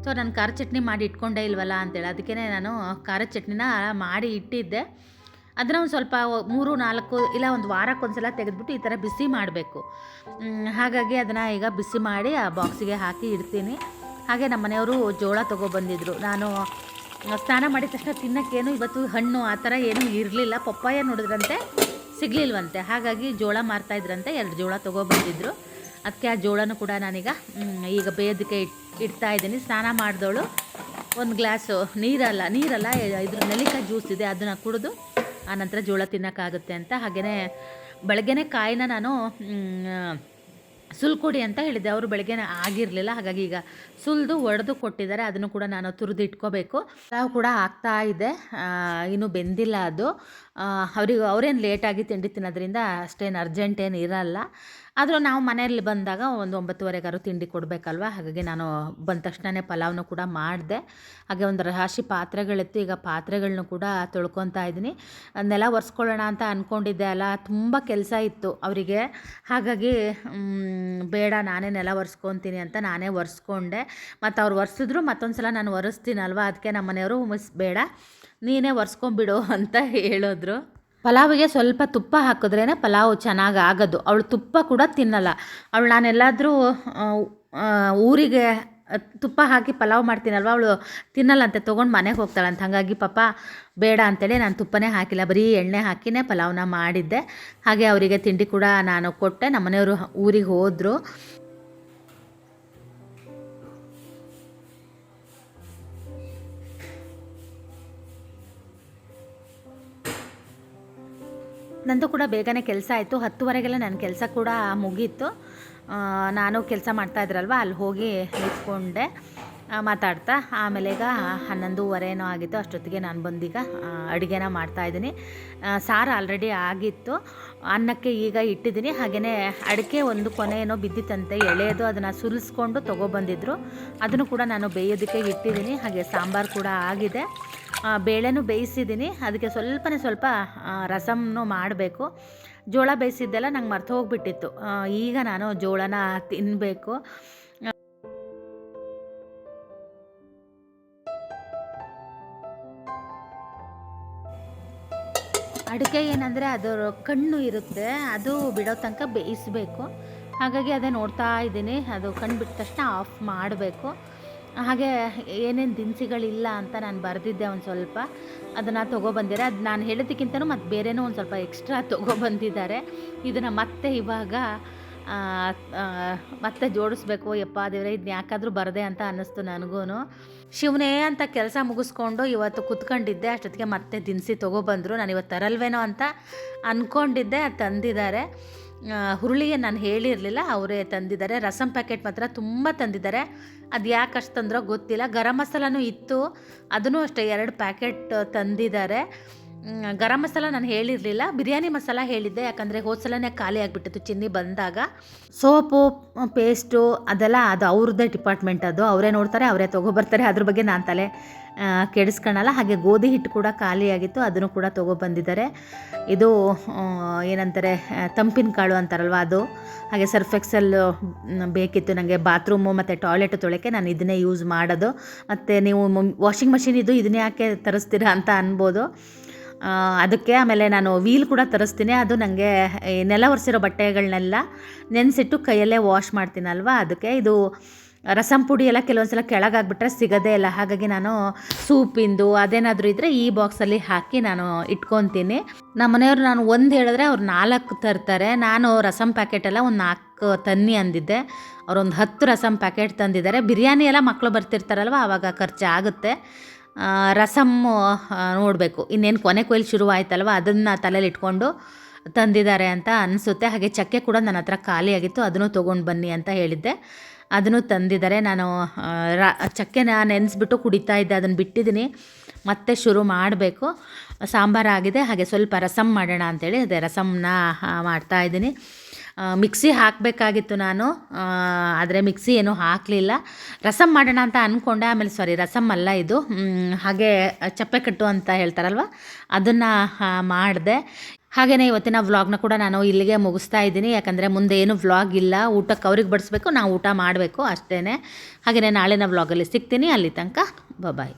S3: ಸೊ ನಾನು ಖಾರ ಚಟ್ನಿ ಮಾಡಿ ಇಟ್ಕೊಂಡೇ ಇಲ್ವಲ್ಲ ಅಂತೇಳಿ. ಅದಕ್ಕೇ ನಾನು ಖಾರದ ಚಟ್ನಿನ ಮಾಡಿ ಇಟ್ಟಿದ್ದೆ. ಅದನ್ನು ಒಂದು ಸ್ವಲ್ಪ ಮೂರು, ನಾಲ್ಕು ಇಲ್ಲ ಒಂದು ವಾರಕ್ಕೊಂದ್ಸಲ ತೆಗೆದ್ಬಿಟ್ಟು ಈ ಥರ ಬಿಸಿ ಮಾಡಬೇಕು. ಹಾಗಾಗಿ ಅದನ್ನು ಈಗ ಬಿಸಿ ಮಾಡಿ ಆ ಬಾಕ್ಸಿಗೆ ಹಾಕಿ ಇಡ್ತೀನಿ. ಹಾಗೆ ನಮ್ಮ ಮನೆಯವರು ಜೋಳ ತೊಗೊಬಂದಿದ್ರು ನಾನು ಸ್ನಾನ ಮಾಡಿದ ತಕ್ಷಣ ತಿನ್ನೋಕ್ಕೇನು ಇವತ್ತು ಹಣ್ಣು ಆ ಥರ ಏನೂ ಇರಲಿಲ್ಲ. ಪಪ್ಪಾಯ ನೋಡಿದ್ರಂತೆ, ಸಿಗಲಿಲ್ವಂತೆ. ಹಾಗಾಗಿ ಜೋಳ ಮಾರ್ತಾಯಿದ್ರಂತೆ ಎರಡು ಜೋಳ ತೊಗೊಬಂದಿದ್ರು ಅದಕ್ಕೆ ಆ ಜೋಳನೂ ಕೂಡ ನಾನೀಗ ಈಗ ಬೇಯೋದಕ್ಕೆ ಇಡ್ತಾ ಇದ್ದೀನಿ. ಸ್ನಾನ ಮಾಡಿದವಳು ಒಂದು ಗ್ಲಾಸು ನೀರಲ್ಲ ನೀರಲ್ಲ ಇದ್ರ ನೆಲ್ಲಿಕಾಯಿ ಜ್ಯೂಸ್ ಇದೆ, ಅದನ್ನು ಕುಡಿದು ಆನಂತರ ಜೋಳ ತಿನ್ನೋಕ್ಕಾಗುತ್ತೆ ಅಂತ. ಹಾಗೆಯೇ ಬೆಳಗ್ಗೆನೇ ಕಾಯಿನ ನಾನು ಸುಲ್ಕೊಡಿ ಅಂತ ಹೇಳಿದ್ದೆ ಅವರು ಬೆಳಗ್ಗೆ ಆಗಿರಲಿಲ್ಲ. ಹಾಗಾಗಿ ಈಗ ಸುಲಿದು ಒಡೆದು ಕೊಟ್ಟಿದ್ದಾರೆ. ಅದನ್ನು ಕೂಡ ನಾನು ತುರಿದು ಇಟ್ಕೋಬೇಕು. ನಾವು ಕೂಡ ಆಗ್ತಾ ಇದೆ. ಇನ್ನೂ ಬೆಂದಿಲ್ಲ ಅದು. ಅವ್ರಿಗೆ ಅವರೇನು ಲೇಟಾಗಿ ತಿಂಡಿ ತಿನ್ನೋದ್ರಿಂದ ಅಷ್ಟೇನು ಅರ್ಜೆಂಟ್ ಏನು ಇರಲ್ಲ. ಆದರೂ ನಾವು ಮನೆಯಲ್ಲಿ ಬಂದಾಗ ಒಂದು ಒಂಬತ್ತುವರೆಗಾರು ತಿಂಡಿ ಕೊಡಬೇಕಲ್ವ? ಹಾಗಾಗಿ ನಾನು ಬಂದ ತಕ್ಷಣವೇ ಪಲಾವ್ನು ಕೂಡ ಮಾಡಿದೆ. ಹಾಗೆ ಒಂದು ರಾಶಿ ಪಾತ್ರೆಗಳಿತ್ತು, ಈಗ ಪಾತ್ರೆಗಳನ್ನೂ ಕೂಡ ತೊಳ್ಕೊತಾ ಇದ್ದೀನಿ. ನೆಲ ಒರೆಸ್ಕೊಳ್ಳೋಣ ಅಂತ ಅಂದ್ಕೊಂಡಿದ್ದೆ ಅಲ್ಲ, ತುಂಬ ಕೆಲಸ ಇತ್ತು ಅವರಿಗೆ. ಹಾಗಾಗಿ ಬೇಡ, ನಾನೇ ನೆಲ ಒರೆಸ್ಕೊತೀನಿ ಅಂತ ನಾನೇ ಒರೆಸ್ಕೊಂಡೆ. ಮತ್ತು ಅವ್ರು ಒರೆಸಿದ್ರು ಮತ್ತೊಂದು ಸಲ ನಾನು ಒರೆಸ್ತೀನಲ್ವ? ಅದಕ್ಕೆ ನಮ್ಮ ಮನೆಯವರು ಮಿಸ್ ಬೇಡ. ನೀನೇ ಒರೆಸ್ಕೊಂಬಿಡು ಅಂತ ಹೇಳಿದ್ರು. ಪಲಾವಿಗೆ ಸ್ವಲ್ಪ ತುಪ್ಪ ಹಾಕಿದ್ರೇ ಪಲಾವ್ ಚೆನ್ನಾಗಿ ಆಗೋದು. ಅವಳು ತುಪ್ಪ ಕೂಡ ತಿನ್ನಲ್ಲ. ಅವಳು ನಾನೆಲ್ಲಾದರೂ ಊರಿಗೆ ತುಪ್ಪ ಹಾಕಿ ಪಲಾವ್ ಮಾಡ್ತೀನಲ್ವ? ಅವಳು ತಿನ್ನಲ್ಲಂತೆ, ತೊಗೊಂಡು ಮನೆಗೆ ಹೋಗ್ತಾಳಂತ. ಹಾಗಾಗಿ ಪಾಪ ಬೇಡ ಅಂತೇಳಿ ನಾನು ತುಪ್ಪನೇ ಹಾಕಿಲ್ಲ. ಬರೀ ಎಣ್ಣೆ ಹಾಕಿನೇ ಪಲಾವ್ನ ಮಾಡಿದ್ದೆ. ಹಾಗೆ ಅವರಿಗೆ ತಿಂಡಿ ಕೂಡ ನಾನು ಕೊಟ್ಟೆ. ನಮ್ಮನೆಯವರು ಊರಿಗೆ ಹೋದರು. ನಂದು ಕೂಡ ಬೇಗನೆ ಕೆಲಸ ಆಯಿತು. ಹತ್ತುವರೆಗೆಲ್ಲ ನನ್ನ ಕೆಲಸ ಕೂಡ ಮುಗೀತು. ನಾನು ಕೆಲಸ ಮಾಡ್ತಾ ಇದ್ರಲ್ವ? ಅಲ್ಲಿ ಹೋಗಿ ನಿಂತ್ಕೊಂಡೆ ಮಾತಾಡ್ತಾ. ಆಮೇಲೆ ಈಗ ಹನ್ನೊಂದುವರೆನೋ ಆಗಿತ್ತು. ಅಷ್ಟೊತ್ತಿಗೆ ನಾನು ಬಂದೀಗ ಅಡುಗೆನ ಮಾಡ್ತಾಯಿದ್ದೀನಿ ಸಾರು ಆಲ್ರೆಡಿ ಆಗಿತ್ತು. ಅನ್ನಕ್ಕೆ ಈಗ ಇಟ್ಟಿದ್ದೀನಿ. ಹಾಗೆಯೇ ಅಡಿಕೆ ಒಂದು ಕೊನೆ ಏನೋ ಬಿದ್ದಿತ್ತಂತೆ ಎಳೆಯೋದು ಅದನ್ನು ಸುರಿಸ್ಕೊಂಡು ತೊಗೊಬಂದಿದ್ರು. ಅದನ್ನು ಕೂಡ ನಾನು ಬೇಯೋದಕ್ಕೆ ಇಟ್ಟಿದ್ದೀನಿ. ಹಾಗೆ ಸಾಂಬಾರು ಕೂಡ ಆಗಿದೆ. ಬೇಳೆನೂ ಬೇಯಿಸಿದ್ದೀನಿ. ಅದಕ್ಕೆ ಸ್ವಲ್ಪನೇ ಸ್ವಲ್ಪ ರಸಮನ್ನು ರಸಮ್ನು ಮಾಡಬೇಕು. ಜೋಳ ಬೇಯಿಸಿದ್ದೆಲ್ಲ ನಂಗೆ ಮರ್ತು ಹೋಗ್ಬಿಟ್ಟಿತ್ತು. ಈಗ ನಾನು ಜೋಳನ ತಿನ್ನಬೇಕು ಅಡಿಕೆ ಏನಂದರೆ ಅದರ ಕಣ್ಣು ಇರುತ್ತೆ, ಅದು ಬಿಡೋ ತನಕ ಬೇಯಿಸಬೇಕು. ಹಾಗಾಗಿ ಅದೇ ನೋಡ್ತಾ ಇದ್ದೀನಿ, ಅದು ಕಣ್ಣು ಬಿಟ್ಟ ತಕ್ಷಣ ಆಫ್ ಮಾಡಬೇಕು. ಹಾಗೆ ಏನೇನು ದಿನಸಿಗಳಿಲ್ಲ ಅಂತ ನಾನು ಬರೆದಿದ್ದೆ ಒಂದು ಸ್ವಲ್ಪ, ಅದನ್ನು ತೊಗೊಬಂದಿದ್ದಾರೆ ಅದು ನಾನು ಹೇಳೋದಕ್ಕಿಂತನೂ ಮತ್ತು ಬೇರೆನೂ ಒಂದು ಸ್ವಲ್ಪ ಎಕ್ಸ್ಟ್ರಾ ತೊಗೊಬಂದಿದ್ದಾರೆ ಇದನ್ನು ಮತ್ತೆ ಇವಾಗ ಮತ್ತೆ ಜೋಡಿಸ್ಬೇಕು, ಯಪ್ಪ ದೇವ್ರೆ ಇದನ್ನ ಯಾಕಾದರೂ ಬರದೆ ಅಂತ ಅನ್ನಿಸ್ತು ನನಗೂ ಶಿವನೇ ಅಂತ ಕೆಲಸ ಮುಗಿಸ್ಕೊಂಡು ಇವತ್ತು ಕುತ್ಕೊಂಡಿದ್ದೆ, ಅಷ್ಟೊತ್ತಿಗೆ ಮತ್ತೆ ದಿನಸಿ ತೊಗೊಬಂದರು. ನಾನು ಇವತ್ತು ತರಲ್ವೇನೋ ಅಂತ ಅಂದ್ಕೊಂಡಿದ್ದೆ ಅದು ತಂದಿದ್ದಾರೆ ಹುರುಳಿಗೆ ನಾನು ಹೇಳಿರಲಿಲ್ಲ, ಅವರೇ ತಂದಿದ್ದಾರೆ. ರಸಂ ಪ್ಯಾಕೆಟ್ ಮಾತ್ರ ತುಂಬ ತಂದಿದ್ದಾರೆ. ಅದು ಯಾಕೆ ಅಷ್ಟು ತಂದ್ರೋ ಗೊತ್ತಿಲ್ಲ. ಗರಂ ಮಸಾಲನೂ ಇತ್ತು. ಅದನ್ನು ಅಷ್ಟೇ ಎರಡು ಪ್ಯಾಕೆಟ್ ತಂದಿದ್ದಾರೆ. ಗರಂ ಮಸಾಲ ನಾನು ಹೇಳಿರಲಿಲ್ಲ. ಬಿರಿಯಾನಿ ಮಸಾಲ ಹೇಳಿದ್ದೆ, ಯಾಕಂದರೆ ಹೋದ್ಸಲನೇ ಖಾಲಿ ಆಗಿಬಿಟ್ಟಿತ್ತು ಚಿನ್ನಿ ಬಂದಾಗ. ಸೋಪು ಪೇಸ್ಟು, ಅದೆಲ್ಲ ಅದು ಅವ್ರದ್ದೇ ಡಿಪಾರ್ಟ್ಮೆಂಟ್ ಅದು. ಅವರೇ ನೋಡ್ತಾರೆ, ಅವರೇ ತೊಗೊಬರ್ತಾರೆ. ಅದ್ರ ಬಗ್ಗೆ ನಾನು ತಲೆ ಕೆಡಿಸ್ಕೊಳಲ್ಲ ಹಾಗೆ ಗೋಧಿ ಹಿಟ್ಟು ಕೂಡ ಖಾಲಿಯಾಗಿತ್ತು ಅದನ್ನು ಕೂಡ ತೊಗೊಬಂದಿದ್ದಾರೆ. ಇದು ಏನಂತಾರೆ ತಂಪಿನ ಕಾಳು ಅಂತಾರಲ್ವ ಅದು. ಹಾಗೆ ಸರ್ಫೆಕ್ಸಲ್ ಬೇಕಿತ್ತು ನನಗೆ ಬಾತ್ರೂಮು ಮತ್ತು ಟಾಯ್ಲೆಟ್ ತೊಳೆಕೆ ನಾನು ಇದನ್ನೇ ಯೂಸ್ ಮಾಡೋದು. ಮತ್ತು ನೀವು ವಾಷಿಂಗ್ ಮಷಿನ್ ಇದು ಇದನ್ನೇ ಯಾಕೆ ತರಿಸ್ತೀರಾ ಅಂತ ಅನ್ಬೋದು. ಅದಕ್ಕೆ ಆಮೇಲೆ ನಾನು ವೀಲ್ ಕೂಡ ತರಿಸ್ತೀನಿ. ಅದು ನನಗೆ ನೆಲ ಒರೆಸಿರೋ ಬಟ್ಟೆಗಳನ್ನೆಲ್ಲ ನೆನೆಸಿಟ್ಟು ಕೈಯಲ್ಲೇ ವಾಶ್ ಮಾಡ್ತೀನಲ್ವ? ಅದಕ್ಕೆ ಇದು ರಸಂ ಪುಡಿ ಎಲ್ಲ ಕೆಲವೊಂದು ಸಲ ಕೆಳಗಾಗ್ಬಿಟ್ರೆ ಸಿಗೋದೇ ಇಲ್ಲ. ಹಾಗಾಗಿ ನಾನು ಸೂಪಿಂದು ಅದೇನಾದರೂ ಇದ್ದರೆ ಈ ಬಾಕ್ಸಲ್ಲಿ ಹಾಕಿ ನಾನು ಇಟ್ಕೊತೀನಿ. ನಮ್ಮ ಮನೆಯವ್ರು ನಾನು ಒಂದು ಹೇಳಿದ್ರೆ ಅವ್ರು ನಾಲ್ಕು ತರ್ತಾರೆ. ನಾನು ರಸಂ ಪ್ಯಾಕೆಟ್ ಎಲ್ಲ ಒಂದು ನಾಲ್ಕು ತನ್ನಿ ಅಂದಿದ್ದೆ. ಅವ್ರೊಂದು ಹತ್ತು ರಸಂ ಪ್ಯಾಕೆಟ್ ತಂದಿದ್ದಾರೆ. ಬಿರಿಯಾನಿ ಎಲ್ಲ ಮಕ್ಕಳು ಬರ್ತಿರ್ತಾರಲ್ವ? ಆವಾಗ ಖರ್ಚಾಗುತ್ತೆ. ರಸಮ್ಮು ನೋಡಬೇಕು. ಇನ್ನೇನು ಕೊನೆ ಕೊಯ್ಲು ಶುರುವಾಯ್ತಲ್ವ ಅದನ್ನು ತಲೆಯಲ್ಲಿ ಇಟ್ಕೊಂಡು ತಂದಿದ್ದಾರೆ ಅಂತ ಅನಿಸುತ್ತೆ. ಹಾಗೆ ಚಕ್ಕೆ ಕೂಡ ನನ್ನ ಹತ್ರ ಖಾಲಿಯಾಗಿತ್ತು. ಅದನ್ನು ತೊಗೊಂಡು ಬನ್ನಿ ಅಂತ ಹೇಳಿದ್ದೆ. ಅದನ್ನು ತಂದಿದ್ದಾರೆ. ನಾನು ರ, ಚಕ್ಕೆ ನಾನು ನೆನೆಸ್ಬಿಟ್ಟು ಕುಡಿತಾ ಇದ್ದೆ. ಅದನ್ನು ಬಿಟ್ಟಿದ್ದೀನಿ. ಮತ್ತೆ ಶುರು ಮಾಡಬೇಕು. ಸಾಂಬಾರಾಗಿದೆ ಹಾಗೆ ಸ್ವಲ್ಪ ರಸಮ್ ಮಾಡೋಣ ಅಂತೇಳಿ ಅದೇ ರಸಮ್ನ ಮಾಡ್ತಾ ಇದ್ದೀನಿ. ಮಿಕ್ಸಿ ಹಾಕಬೇಕಾಗಿತ್ತು ನಾನು. ಆದರೆ ಮಿಕ್ಸಿ ಏನು ಹಾಕಲಿಲ್ಲ. ರಸಮ್ ಮಾಡೋಣ ಅಂತ ಅಂದ್ಕೊಂಡೆ ಆಮೇಲೆ ಸಾರಿ ರಸಮ್ ಅಲ್ಲ ಇದು. ಹಾಗೆ ಚಪ್ಪೆ ಕಟ್ಟು ಅಂತ ಹೇಳ್ತಾರಲ್ವ? ಅದನ್ನು ಮಾಡಿದೆ. ಹಾಗೆಯೇ ಇವತ್ತಿನ ವ್ಲಾಗ್ನ ಕೂಡ ನಾನು ಇಲ್ಲಿಗೆ ಮುಗಿಸ್ತಾ ಇದ್ದೀನಿ. ಯಾಕಂದರೆ ಮುಂದೆ ಏನು ವ್ಲಾಗ್ ಇಲ್ಲ. ಊಟಕ್ಕೆ ಅವ್ರಿಗೆ ಬಡಿಸ್ಬೇಕು, ನಾವು ಊಟ ಮಾಡಬೇಕು ಅಷ್ಟೇ ಹಾಗೆಯೇ ನಾಳಿನ ವ್ಲಾಗಲ್ಲಿ ಸಿಗ್ತೀನಿ. ಅಲ್ಲಿ ತನಕ ಬಾಯ್